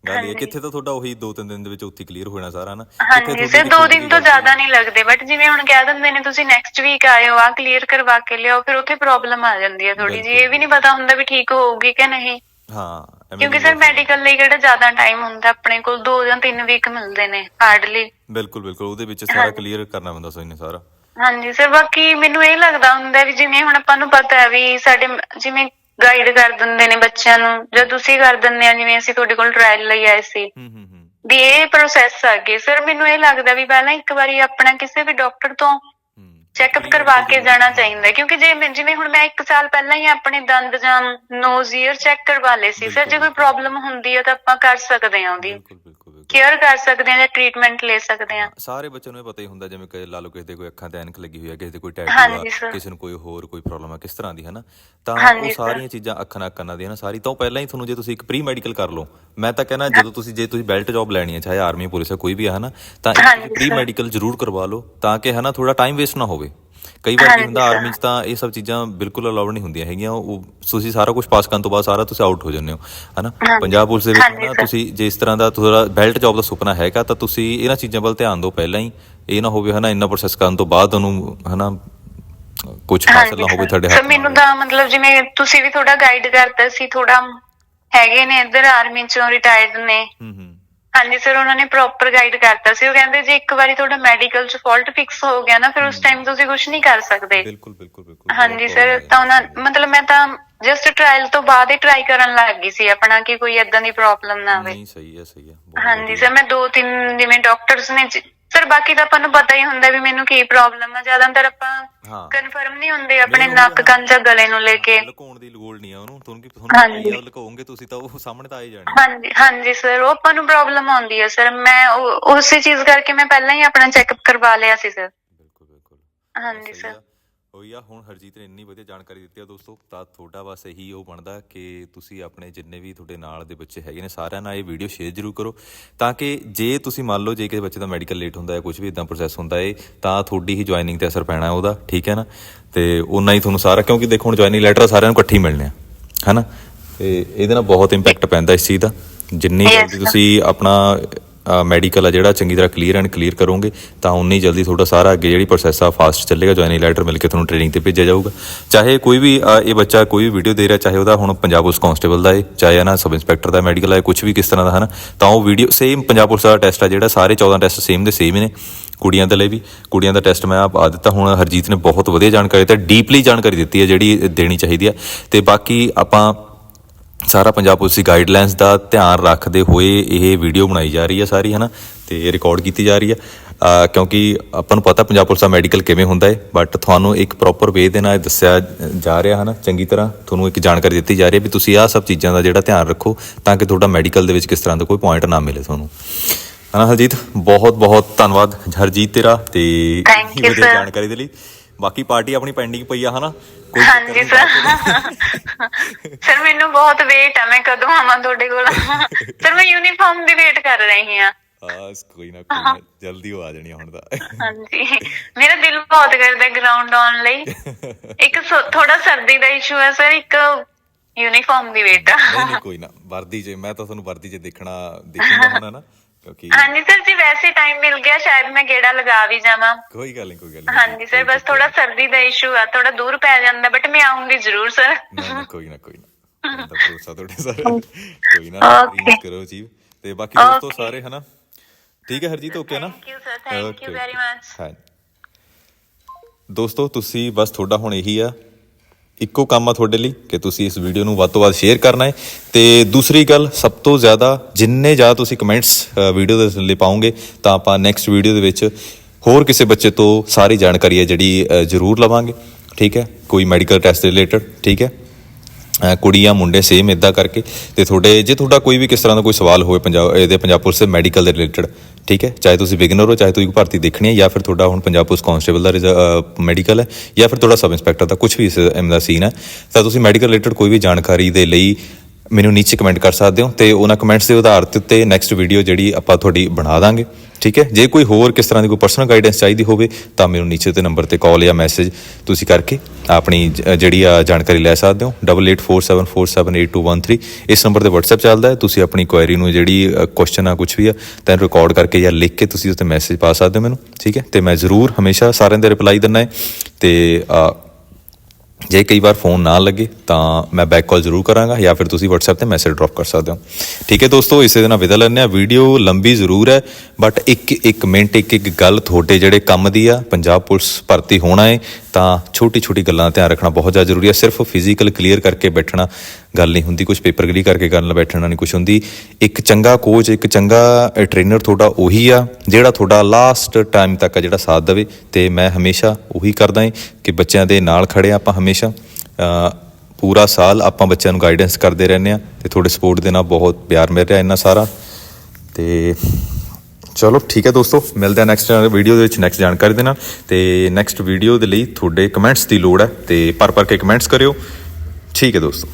ਗੱਲ ਇਹ। ਕਿੱਥੇ ਤਾਂ ਤੁਹਾਡਾ ਉਹੀ 2-3 ਦਿਨ ਦੇ ਵਿੱਚ ਉੱਥੇ ਕਲੀਅਰ ਹੋ ਜਾਣਾ ਸਾਰਾ ਨਾ। ਹਾਂਜੀ ਸਰ ਦੋ ਦਿਨ ਤੋਂ ਜ਼ਿਆਦਾ ਨਹੀਂ ਲੱਗਦੇ ਬਟ ਜਿਵੇਂ ਹੁਣ ਕਹਿ ਦਿੰਦੇ ਨੇ ਤੁਸੀਂ ਨੈਕਸਟ ਵੀਕ ਆਇਓ ਆ ਕਲੀਅਰ ਕਰਵਾ ਕੇ ਲਿਆਓ ਫਿਰ ਉੱਥੇ ਪ੍ਰੋਬਲਮ ਆ ਜਾਂਦੀ ਹੈ ਥੋੜੀ ਜੀ ਇਹ ਵੀ ਨਹੀਂ ਪਤਾ ਹੁੰਦਾ ਵੀ ਠੀਕ ਹੋਊਗੀ ਕਿ ਨਹੀਂ। ਹਾਂ ਕਿਉਂਕਿ ਸਰ ਮੈਡੀਕਲ ਲਈ ਕਿਹੜਾ ਜ਼ਿਆਦਾ ਟਾਈਮ ਹੁੰਦਾ? ਆਪਣੇ ਕੋਲ 2 ਜਾਂ 3 ਵੀਕ ਮਿਲਦੇ ਨੇ ਹਾਰਡਲੀ ਬਿਲਕੁਲ ਬਿਲਕੁਲ। ਉਹਦੇ ਵਿੱਚ ਸਾਰਾ ਕਲੀਅਰ ਕਰਨਾ ਪੈਂਦਾ ਸੋ ਇਹਨੇ ਸਾਰਾ। ਹਾਂਜੀ ਸਰ ਬਾਕੀ ਮੈਨੂੰ ਇਹ ਲੱਗਦਾ ਹੁੰਦਾ ਵੀ ਜਿਵੇਂ ਹੁਣ ਆਪਾਂ ਨੂੰ ਪਤਾ ਹੈ ਵੀ ਸਾਡੇ ਜਿਵੇਂ ਗਾਈਡ ਕਰ ਦਿੰਦੇ ਨੇ ਬੱਚਿਆਂ ਨੂੰ। ਜਾਂ ਤੁਸੀਂ ਕਰ ਦਿੰਦੇ ਆ ਜਿਵੇਂ ਅਸੀਂ ਤੁਹਾਡੇ ਕੋਲ ਟ੍ਰਾਇਲ ਲਈ ਆਏ ਸੀ। ਹੂੰ ਹੂੰ ਹੂੰ। ਵੀ ਇਹ ਪ੍ਰੋਸੈਸ ਅੱਗੇ ਸਰ ਮੈਨੂੰ ਇਹ ਲੱਗਦਾ ਵੀ ਪਹਿਲਾਂ ਇੱਕ ਵਾਰੀ ਆਪਣਾ ਕਿਸੇ ਵੀ ਡਾਕਟਰ ਤੋਂ ਚੈੱਕਅਪ ਕਰਵਾ ਕੇ ਜਾਣਾ ਚਾਹੀਦਾ ਕਿਉਂਕਿ ਜੇ ਮੈਂ- ਜਿਵੇਂ ਹੁਣ ਮੈਂ 1 ਸਾਲ ਪਹਿਲਾਂ ਹੀ ਆਪਣੇ ਦੰਦ ਜਾਂ ਨੋਜ਼ ਈਅਰ ਚੈੱਕ ਕਰਵਾ ਲਏ ਸੀ। ਸਰ ਜੇ ਕੋਈ ਪ੍ਰੋਬਲਮ ਹੁੰਦੀ ਹੈ ਤਾਂ ਆਪਾਂ ਕਰ ਸਕਦੇ ਹਾਂ ਉਹਦੀ। ਕੇਅਰ ਕਰ ਸਕਦੇ ਹਾਂ ਜਾਂ ਟ੍ਰੀਟਮੈਂਟ ਲੈ ਸਕਦੇ ਹਾਂ ਸਾਰੇ ਬੱਚਿਆਂ ਨੂੰ ਇਹ ਪਤਾ ਹੀ ਹੁੰਦਾ ਜਿਵੇਂ ਕਿ ਲਾ ਲਓ ਕਿਸੇ ਦੇ ਕੋਈ ਅੱਖਾਂ ਤੇ ਐਨਕ ਲੱਗੀ ਹੋਈ ਹੈ ਕਿਸੇ ਦੇ ਕੋਈ ਟੈਟੂ ਆ। ਕਿਸੇ ਨੂੰ ਕੋਈ ਹੋਰ ਕੋਈ ਪ੍ਰੋਬਲਮ ਆ ਕਿਸ ਤਰ੍ਹਾਂ ਦੀ ਹੈ ਨਾ ਤਾਂ ਉਹ। ਸਾਰੀਆਂ ਚੀਜ਼ਾਂ ਅੱਖਾਂ ਨਾਲ ਕੰਨਾਂ ਦੀਆਂ ਨਾ ਸਾਰੀ ਤਾਂ ਪਹਿਲਾਂ ਹੀ ਤੁਹਾਨੂੰ ਜੇ ਤੁਸੀਂ ਇੱਕ ਪ੍ਰੀ ਮੈਡੀਕਲ ਕਰ ਲਓ ਮੈਂ ਤਾਂ ਕਹਿੰਦਾ ਜਦੋਂ ਤੁਸੀਂ ਜੇ ਤੁਸੀਂ ਬੈਲਟ ਜੌਬ ਲੈਣੀ ਹੈ ਚਾਹੇ ਆਰਮੀ ਪੁਲਿਸ ਹੈ ਕੋਈ ਵੀ ਹੈ ਹਨਾ ਤਾਂ ਹਾਂਜੀ ਪ੍ਰੀ। ਮੈਡੀਕਲ ਜ਼ਰੂਰ ਕਰਵਾ ਲਓ ਤਾਂ ਕਿ ਹਨਾ ਥੋੜਾ ਟਾਈਮ ਵੇਸਟ ਨਾ ਹੋਵੇ ਕਈ ਵਾਰ ਕੀ ਹੁੰਦਾ। ਆਰਮੀ 'ਚ ਤਾਂ ਇਹ ਸਭ ਚੀਜ਼ਾਂ ਬਿਲਕੁਲ ਅਲਾਉਡ ਨਹੀਂ ਹੁੰਦੀਆਂ ਹੈਗੀਆਂ ਉਹ ਤੁਸੀਂ ਸਾਰਾ ਕੁਝ ਪਾਸ ਕਰਨ ਤੋਂ ਬਾਅਦ ਸਾਰਾ ਤੁਸੀਂ ਆਊਟ ਹੋ ਜਾਂਦੇ ਹੋ ਹਨਾ। ਪੰਜਾਬ ਪੁਲਿਸ ਦੇ ਵਿੱਚ ਨਾ। ਤੁਸੀਂ ਜੇ ਇਸ ਤਰ੍ਹਾਂ ਦਾ ਤੁਹਾਡਾ ਬੈਲਟ ਜੌਬ ਦਾ ਸੁਪਨਾ ਹੈਗਾ ਤਾਂ ਤੁਸੀਂ ਇਹਨਾਂ ਚੀਜ਼ਾਂ ਵੱਲ ਧਿਆਨ ਦਿਓ ਪਹਿਲਾਂ ਹੀ ਇਹ ਨਾ ਹੋਵੇ ਹਨਾ ਇੰਨਾ ਪ੍ਰੋਸੈਸ ਕਰਨ ਤੋਂ ਬਾਅਦ ਤੁਹਾਨੂੰ ਹਨਾ ਕੁਝ ਹਾਸਲ ਨਾ ਹੋਵੇ ਤੁਹਾਡੇ ਹੱਥ ਮੈਨੂੰ। ਤਾਂ ਮਤਲਬ ਜਿਵੇਂ ਤੁਸੀਂ ਵੀ ਥੋੜਾ ਗਾਈਡ ਕਰਤਾ ਸੀ ਥੋੜਾ ਹੈਗੇ ਨੇ ਇੱਧਰ ਆਰਮੀ ਚੋਂ ਰਿਟਾਇਰਡ ਨੇ ਹੂੰ ਹੂੰ ਹਾਂਜੀ ਸਰ ਉਹਨਾਂ ਨੇ ਪ੍ਰੋਪਰ ਗਾਈਡ ਕਰਤਾ ਸੀ। ਉਹ ਕਹਿੰਦੇ ਜੇ ਇੱਕ ਵਾਰੀ ਤੁਹਾਡਾ ਮੈਡੀਕਲ ਚ ਫਾਲਟ ਫਿਕਸ ਹੋ ਗਿਆ ਨਾ ਫਿਰ ਉਸ ਟਾਈਮ ਤੁਸੀਂ ਕੁਝ ਨਹੀਂ ਕਰ ਸਕਦੇ। ਬਿਲਕੁਲ ਬਿਲਕੁਲ ਬਿਲਕੁਲ। ਹਾਂਜੀ ਸਰ ਤਾਂ ਉਹਨਾਂ। ਮਤਲਬ ਮੈਂ ਤਾਂ ਜਸਟ ਟ੍ਰਾਇਲ ਤੋਂ ਬਾਅਦ ਹੀ ਟਰਾਈ ਕਰਨ ਲੱਗ ਗਈ ਸੀ ਆਪਣਾ ਕਿ ਕੋਈ ਏਦਾਂ ਦੀ ਪ੍ਰੋਬਲਮ ਨਾ ਆਵੇ। ਨਹੀਂ ਸਹੀ ਹੈ ਸਹੀ ਹੈ। ਬਹੁਤ ਹਾਂਜੀ। ਸਰ ਮੈਂ ਦੋ ਤਿੰਨ ਜਿਵੇਂ ਡਾਕਟਰਸ ਨੇ ਸਰ ਬਾਕੀ ਤਾਂ ਆਪਾਂ ਨੂੰ ਪਤਾ ਹੀ ਹੁੰਦਾ ਵੀ ਮੈਨੂੰ ਕੀ ਪ੍ਰੋਬਲਮ ਹੈ ਜ਼ਿਆਦਾਤਰ ਆਪਾਂ ਹਾਂ। ਕਨਫਰਮ ਨਹੀਂ ਹੁੰਦੇ ਆਪਣੇ ਨਹੀਂ, ਨੱਕ ਕੰਨ ਜਾਂ ਗਲੇ ਨੂੰ ਲੈ ਕੇ। ਲੁਕਾਉਣ ਦੀ ਲੋੜ ਨਹੀਂ ਆ ਉਹਨੂੰ। ਤੁਹਾਨੂੰ ਕੀ ਤੁਹਾਨੂੰ ਹਾਂਜੀ। ਹੀ ਆ, ਤੁਸੀਂ ਤਾਂ ਉਹ ਸਾਹਮਣੇ ਤਾਂ ਆ ਹੀ ਜਾਣੀ। ਹਾਂਜੀ ਹਾਂਜੀ ਸਰ ਉਹ ਆਪਾਂ ਨੂੰ ਪ੍ਰੋਬਲਮ ਆਉਂਦੀ ਹੈ ਸਰ ਮੈਂ ਉਹ- ਉਸੇ ਚੀਜ਼ ਕਰਕੇ ਮੈਂ ਪਹਿਲਾਂ ਹੀ ਆਪਣਾ ਚੈੱਕਅਪ ਕਰਵਾ ਲਿਆ ਸੀ ਸਰ ਬਿਲਕੁਲ ਬਿਲਕੁਲ। ਹਾਂਜੀ ਸਹੀ ਸਰ ਆ। ਉਹੀ ਆ ਹੁਣ ਹਰਜੀਤ ਨੇ ਇੰਨੀ ਵਧੀਆ ਜਾਣਕਾਰੀ ਦਿੱਤੀ ਆ ਦੋਸਤੋ ਤਾਂ ਤੁਹਾਡਾ ਬਸ ਇਹੀ ਉਹ ਬਣਦਾ ਕਿ ਤੁਸੀਂ ਆਪਣੇ ਜਿੰਨੇ ਵੀ ਤੁਹਾਡੇ ਨਾਲ ਦੇ ਬੱਚੇ ਹੈਗੇ ਨੇ ਸਾਰਿਆਂ ਨਾਲ ਇਹ ਵੀਡੀਓ ਸ਼ੇਅਰ ਜ਼ਰੂਰ ਕਰੋ ਤਾਂ ਕਿ ਜੇ ਤੁਸੀਂ ਮੰਨ ਲਓ ਜੇ ਕਿਸੇ ਬੱਚੇ ਦਾ ਮੈਡੀਕਲ ਲੇਟ ਹੁੰਦਾ ਹੈ ਕੁਝ ਵੀ ਇਦਾਂ ਪ੍ਰੋਸੈਸ ਹੁੰਦਾ ਹੈ ਤਾਂ ਤੁਹਾਡੀ ਹੀ ਜੁਆਇਨਿੰਗ ਤੇ ਅਸਰ ਪੈਣਾ ਉਹਦਾ ਠੀਕ ਹੈ ਨਾ? ਤੇ ਉਨਾ ਹੀ ਤੁਹਾਨੂੰ ਸਾਰਾ ਕਿਉਂਕਿ ਦੇਖੋ ਹੁਣ ਜੁਆਇਨਿੰਗ ਲੈਟਰ ਸਾਰਿਆਂ ਨੂੰ ਇਕੱਠੇ ਮਿਲਣੇ ਆ ਹਨਾ ਤੇ ਇਹਦੇ ਨਾਲ ਬਹੁਤ ਇੰਪੈਕਟ ਪੈਂਦਾ ਇਸ ਚੀਜ਼ ਦਾ ਜਿੰਨੀ ਜਲਦੀ ਤੁਸੀਂ ਆਪਣਾ ਮੈਡੀਕਲ ਆ ਜਿਹੜਾ, ਚੰਗੀ ਤਰ੍ਹਾਂ ਕਲੀਅਰ ਐਂਡ ਕਲੀਅਰ ਕਰੋਗੇ, ਤਾਂ ਉਨੀ ਜਲਦੀ ਤੁਹਾਡਾ ਸਾਰਾ ਅੱਗੇ ਜਿਹੜੀ ਪ੍ਰੋਸੈਸ ਆ ਫਾਸਟ ਚੱਲੇਗਾ ਜੁਆਇਨਿੰਗ ਲੈਟਰ ਮਿਲ ਕੇ ਤੁਹਾਨੂੰ ਟ੍ਰੇਨਿੰਗ ਤੇ ਭੇਜਿਆ ਜਾਊਗਾ। ਚਾਹੇ ਕੋਈ ਵੀ ਇਹ ਬੱਚਾ ਕੋਈ ਵੀ ਵੀਡੀਓ ਦੇ ਰਿਹਾ, ਚਾਹੇ ਉਹਦਾ ਹੁਣ ਪੰਜਾਬ ਪੁਲਿਸ ਕਾਂਸਟੇਬਲ ਦਾ ਹੈ ਚਾਹੇ ਹੈ ਨਾ ਸਬ ਇੰਸਪੈਕਟਰ ਦਾ ਮੈਡੀਕਲ ਹੈ ਕੁਝ ਵੀ ਕਿਸ ਤਰ੍ਹਾਂ ਦਾ ਹੈ ਨਾ ਤਾਂ ਉਹ ਵੀਡੀਓ ਸੇਮ ਪੰਜਾਬ ਪੁਲਿਸ ਦਾ ਟੈਸਟ ਆ ਜਿਹੜਾ, ਸਾਰੇ 14 ਟੈਸਟ ਸੇਮ ਦੇ ਸੇਮ ਨੇ, ਕੁੜੀਆਂ ਦੇ ਲਈ ਵੀ। ਕੁੜੀਆਂ ਦਾ ਟੈਸਟ ਮੈਂ ਆਪ ਆ ਦਿੱਤਾ, ਹੁਣ ਹਰਜੀਤ ਨੇ ਬਹੁਤ ਵਧੀਆ ਜਾਣਕਾਰੀ ਤੇ ਡੀਪਲੀ ਜਾਣਕਾਰੀ ਦਿੱਤੀ ਹੈ ਜਿਹੜੀ ਦੇਣੀ ਚਾਹੀਦੀ ਹੈ। ਤੇ ਬਾਕੀ ਆਪਾਂ ਸਾਰਾ ਪੰਜਾਬ ਪੁਲਿਸ ਦੀ ਗਾਈਡਲਾਈਨਸ ਦਾ ਧਿਆਨ ਰੱਖਦੇ ਹੋਏ ਇਹ ਵੀਡੀਓ ਬਣਾਈ ਜਾ ਰਹੀ ਹੈ ਸਾਰੀ ਹਨਾ? ਤੇ ਰਿਕਾਰਡ ਕੀਤੀ ਜਾ ਰਹੀ ਹੈ। ਕਿਉਂਕਿ ਆਪਾਂ ਨੂੰ ਪਤਾ ਪੰਜਾਬ ਪੁਲਿਸ ਦਾ ਮੈਡੀਕਲ ਕਿਵੇਂ ਹੁੰਦਾ ਹੈ ਬਟ ਤੁਹਾਨੂੰ ਇੱਕ ਪ੍ਰੋਪਰ ਵੇ ਦੇ ਨਾਲ ਇਹ ਦੱਸਿਆ ਜਾ ਰਿਹਾ ਹਨਾ? ਚੰਗੀ ਤਰ੍ਹਾਂ ਤੁਹਾਨੂੰ ਇੱਕ ਜਾਣਕਾਰੀ ਦਿੱਤੀ ਜਾ ਰਹੀ ਹੈ ਵੀ ਤੁਸੀਂ ਆਹ ਸਭ ਚੀਜ਼ਾਂ ਦਾ ਜਿਹੜਾ ਧਿਆਨ ਰੱਖੋ ਤਾਂ ਕਿ ਤੁਹਾਡਾ ਮੈਡੀਕਲ ਦੇ ਵਿੱਚ ਕਿਸ ਤਰ੍ਹਾਂ ਦਾ ਕੋਈ ਪੁਆਇੰਟ ਨਾ ਮਿਲੇ ਤੁਹਾਨੂੰ। ਹਨਾ ਹਰਜੀਤ? ਬਹੁਤ ਬਹੁਤ ਧੰਨਵਾਦ ਹਰਜੀਤ ਤੇਰਾ ਤੇ sir. ਜਾਣਕਾਰੀ ਦੇ ਲਈ। ਬਾਕੀ ਪਾਰਟੀ ਆਪਣੀ ਪੈਂਡਿੰਗ ਪਈ ਆ ਹਨਾ? ਹਾਂਜੀ ਸਰ। [laughs] ਸਰ ਮੈਨੂੰ ਬਹੁਤ ਵੇਟ ਹੈ ਮੈਂ ਕਦੋਂ ਆਵਾਂ ਤੁਹਾਡੇ ਕੋਲ? [laughs] ਸਰ ਮੈਂ ਯੂਨੀਫਾਰਮ ਦੀ ਵੇਟ ਕਰ ਰਹੀ ਹਾਂ। ਹਾਂ ਕੋਈ ਨਾ ਕੋਈ ਨਾ ਜਲਦੀ ਉਹ ਆ ਜਾਣੀ ਆ ਹੁਣ ਤਾਂ। ਹਾਂਜੀ। ਮੇਰਾ ਦਿਲ ਬਹੁਤ ਕਰਦਾ ਗਰਾਊਂਡ ਆਉਣ ਲਈ। [laughs] ਇੱਕ ਥੋੜਾ ਸਰਦੀ ਦਾ ਇਸ਼ੂ ਹੈ ਸਰ ਇੱਕ ਯੂਨੀਫਾਰਮ ਦੀ ਵੇਟ ਨਹੀਂ ਨਹੀਂ ਕੋਈ ਨਾ ਵਰਦੀ 'ਚ ਮੈਂ ਤਾਂ ਤੁਹਾਨੂੰ ਵਰਦੀ 'ਚ ਦੇਖਣਾ ਦੇਖੂੰਗਾ ਹੁਣ ਨਾ ਕਿਉਂਕਿ ਹਾਂਜੀ ਸਰ ਜੀ ਵੈਸੇ ਟਾਈਮ ਮਿਲ ਗਿਆ ਸ਼ਾਇਦ ਮੈਂ ਗੇੜਾ ਲਗਾ ਵੀ ਜਾਵਾਂ। ਕੋਈ ਗੱਲ ਨਹੀਂ ਕੋਈ ਗੱਲ ਨਹੀਂ। ਹਾਂਜੀ ਸਰ ਬਸ ਥੋੜਾ ਸਰਦੀ ਦਾ ਇਸ਼ੂ ਆ ਥੋੜਾ ਦੂਰ ਪੈ ਜਾਂਦਾ ਬਟ ਮੈਂ ਆਉਂਗੀ ਜ਼ਰੂਰ ਸਰ। ਨਾ ਨਾ ਕੋਈ ਨਾ ਕੋਈ ਨਾ। ਮੈਂ ਤਾਂ ਭਰੋਸਾ ਤੁਹਾਡੇ ਸਰ ਕੋਈ ਨਾ Okay. ਕਰੋ ਜੀ ਤੇ ਬਾਕੀ ਦੋਸਤੋ ਸਾਰੇ ਹਨਾ? ਠੀਕ ਹੈ ਹਰਜੀਤ ਓਕੇ ਨਾ thank you sir thank you Okay, very okay. Much ਹਾਂ ਦੋਸਤੋ ਤੁਸੀਂ ਬਸ ਤੁਹਾਡਾ ਹੁਣ ਇਹੀ ਆ। ਇੱਕੋ ਕੰਮ ਆ ਤੁਹਾਡੇ ਲਈ ਕਿ ਤੁਸੀਂ ਇਸ ਵੀਡੀਓ ਨੂੰ ਵੱਧ ਤੋਂ ਵੱਧ ਸ਼ੇਅਰ ਕਰਨਾ ਹੈ। ਤੇ ਦੂਸਰੀ ਗੱਲ, ਸਭ ਤੋਂ ਜ਼ਿਆਦਾ ਜਿੰਨੇ ਜ਼ਿਆਦਾ ਤੁਸੀਂ ਕਮੈਂਟਸ ਵੀਡੀਓ ਦੇ ਥੱਲੇ ਪਾਉਂਗੇ ਤਾਂ ਆਪਾਂ ਨੈਕਸਟ ਵੀਡੀਓ ਦੇ ਵਿੱਚ ਹੋਰ ਕਿਸੇ ਬੱਚੇ ਤੋਂ ਸਾਰੀ ਜਾਣਕਾਰੀ ਹੈ ਜਿਹੜੀ ਜ਼ਰੂਰ ਲਵਾਂਗੇ। ਠੀਕ ਹੈ? ਕੋਈ ਮੈਡੀਕਲ ਟੈਸਟ ਦੇ ਰਿਲੇਟਡ ਠੀਕ ਹੈ? ਕੁੜੀ ਜਾਂ ਮੁੰਡੇ ਸੇਮ ਇਦਾਂ ਕਰਕੇ ਤੇ ਤੁਹਾਡੇ, ਜੇ ਤੁਹਾਡਾ ਕੋਈ ਵੀ ਕਿਸ ਤਰ੍ਹਾਂ ਦਾ ਕੋਈ ਸਵਾਲ ਹੋਵੇ ਪੰਜਾਬ, ਇਹਦੇ ਪੰਜਾਬ ਪੁਲਿਸ ਦੇ ਮੈਡੀਕਲ ਦੇ ਰਿਲੇਟਡ ਠੀਕ ਹੈ? ਚਾਹੇ ਤੁਸੀਂ ਬਿਗਨਰ ਹੋ, ਚਾਹੇ ਤੁਸੀਂ ਭਰਤੀ ਦੇਖਣੀ ਹੈ, ਜਾਂ ਫਿਰ ਤੁਹਾਡਾ ਹੁਣ ਪੰਜਾਬ ਪੁਲਿਸ ਕਾਂਸਟੇਬਲ ਦਾ ਮੈਡੀਕਲ ਹੈ, ਜਾਂ ਫਿਰ ਤੁਹਾਡਾ ਸਬ ਇੰਸਪੈਕਟਰ ਦਾ ਕੁਝ ਵੀ ਇਸ ਦਾ ਸੀਨ ਹੈ, ਤਾਂ ਤੁਸੀਂ ਮੈਡੀਕਲ ਰਿਲੇਟਡ ਕੋਈ ਵੀ ਜਾਣਕਾਰੀ ਦੇ ਲਈ ਮੈਨੂੰ ਨੀਚੇ ਕਮੈਂਟ ਕਰ ਸਕਦੇ ਹੋ ਤੇ ਉਹਨਾਂ ਕਮੈਂਟਸ ਦੇ ਆਧਾਰ ਤੇ ਉੱਤੇ ਨੈਕਸਟ ਵੀਡੀਓ ਜਿਹੜੀ ਆਪਾਂ ਤੁਹਾਡੀ ਬਣਾ ਦਾਂਗੇ, ਠੀਕ ਹੈ? ਜੇ ਕੋਈ ਹੋਰ ਕਿਸ ਤਰ੍ਹਾਂ ਦੀ ਕੋਈ ਪਰਸਨਲ ਗਾਈਡੈਂਸ ਚਾਹੀਦੀ ਹੋਵੇ, ਤਾਂ ਮੈਨੂੰ ਨੀਚੇ ਤੇ ਨੰਬਰ ਤੇ ਕਾਲ ਜਾਂ ਮੈਸੇਜ ਤੁਸੀਂ ਕਰਕੇ ਆਪਣੀ ਜਿਹੜੀ ਆ ਜਾਣਕਾਰੀ ਲੈ ਸਕਦੇ ਹੋ। 8847478213 ਇਸ ਨੰਬਰ ਤੇ WhatsApp ਚੱਲਦਾ ਹੈ। ਤੁਸੀਂ ਆਪਣੀ ਕੁਐਰੀ ਨੂੰ ਜਿਹੜੀ ਕੁਐਸਚਨ ਆ ਕੁਝ ਵੀ ਆ ਤਾਂ ਰਿਕਾਰਡ ਕਰਕੇ ਜਾਂ ਲਿਖ ਕੇ ਤੁਸੀਂ ਉਸ ਤੇ ਮੈਸੇਜ ਪਾ ਸਕਦੇ ਹੋ ਮੈਨੂੰ, ਠੀਕ ਹੈ? ਤੇ ਮੈਂ ਜ਼ਰੂਰ ਹਮੇਸ਼ਾ ਸਾਰਿਆਂ ਦੇ ਰਿਪਲਾਈ ਦਿੰਦਾ ਹੈ ਤੇ ਜੇ ਕਈ ਵਾਰ ਫੋਨ ਨਾ ਲੱਗੇ, ਤਾਂ ਮੈਂ ਬੈਕ ਕਾਲ ਜ਼ਰੂਰ ਕਰਾਂਗਾ ਜਾਂ ਫਿਰ ਤੁਸੀਂ WhatsApp ਤੇ ਮੈਸੇਜ ਡ੍ਰੌਪ ਕਰ ਸਕਦੇ ਹੋ। ਠੀਕ ਹੈ ਦੋਸਤੋ, ਇਸੇ ਦੇ ਨਾਲ ਵਿਦਾ ਲੈਂਦੇ ਆ ਵੀਡੀਓ ਲੰਬੀ ਜ਼ਰੂਰ ਹੈ ਬਟ ਇੱਕ ਇੱਕ ਮਿੰਟ ਇੱਕ ਇੱਕ ਗੱਲ ਤੁਹਾਡੇ ਜਿਹੜੇ ਕੰਮ ਦੀ ਆ, ਪੰਜਾਬ ਪੁਲਿਸ ਭਰਤੀ ਹੋਣਾ ਹੈ ਤਾਂ ਛੋਟੀ ਛੋਟੀ ਗੱਲਾਂ ਦਾ ਧਿਆਨ ਰੱਖਣਾ ਬਹੁਤ ਜ਼ਿਆਦਾ ਜ਼ਰੂਰੀ ਹੈ। ਸਿਰਫ ਫਿਜ਼ੀਕਲ ਕਲੀਅਰ ਕਰਕੇ ਬੈਠਣਾ ਗੱਲ ਨਹੀਂ ਹੁੰਦੀ। ਕੁਝ ਪੇਪਰ ਕਲੀ ਕਰਕੇ ਗੱਲ ਨਾਲ ਬੈਠਣਾ ਨਹੀਂ ਕੁਝ ਹੁੰਦੀ। ਇੱਕ ਚੰਗਾ ਕੋਚ ਇੱਕ ਚੰਗਾ ਟ੍ਰੇਨਰ ਤੁਹਾਡਾ ਉਹੀ ਆ, ਜਿਹੜਾ ਤੁਹਾਡਾ ਲਾਸਟ ਟਾਈਮ ਤੱਕ ਆ, ਜਿਹੜਾ ਸਾਥ ਦੇਵੇ। ਤੇ ਮੈਂ ਹਮੇਸ਼ਾ ਉਹੀ ਕਰਦਾ ਹਾਂ ਕਿ ਬੱਚਿਆਂ ਦੇ ਨਾਲ ਖੜੇ ਹਾਂ ਆਪਾਂ ਹਮੇਸ਼ਾ। ਪੂਰਾ ਸਾਲ ਆਪਾਂ ਬੱਚਿਆਂ ਨੂੰ ਗਾਈਡੈਂਸ ਕਰਦੇ ਰਹਿੰਦੇ ਆ ਤੇ ਤੁਹਾਡੇ ਸਪੋਰਟ ਦੇ ਨਾਲ ਬਹੁਤ ਪਿਆਰ ਮਿਲ ਰਿਹਾ ਇੰਨਾ ਸਾਰਾ। ਤੇ ਚਲੋ ਠੀਕ ਹੈ ਦੋਸਤੋ, ਮਿਲਦੇ ਆ ਨੈਕਸਟ ਵੀਡੀਓ ਦੇ ਵਿੱਚ ਨੈਕਸਟ ਜਾਣਕਾਰੀ ਦੇ ਨਾਲ। ਤੇ ਨੈਕਸਟ ਵੀਡੀਓ ਦੇ ਲਈ ਤੁਹਾਡੇ ਕਮੈਂਟਸ ਦੀ ਲੋੜ ਹੈ ਤੇ ਪਰ ਪਰ ਕੇ ਕਮੈਂਟਸ ਕਰਿਓ। ਠੀਕ ਹੈ ਦੋਸਤੋ।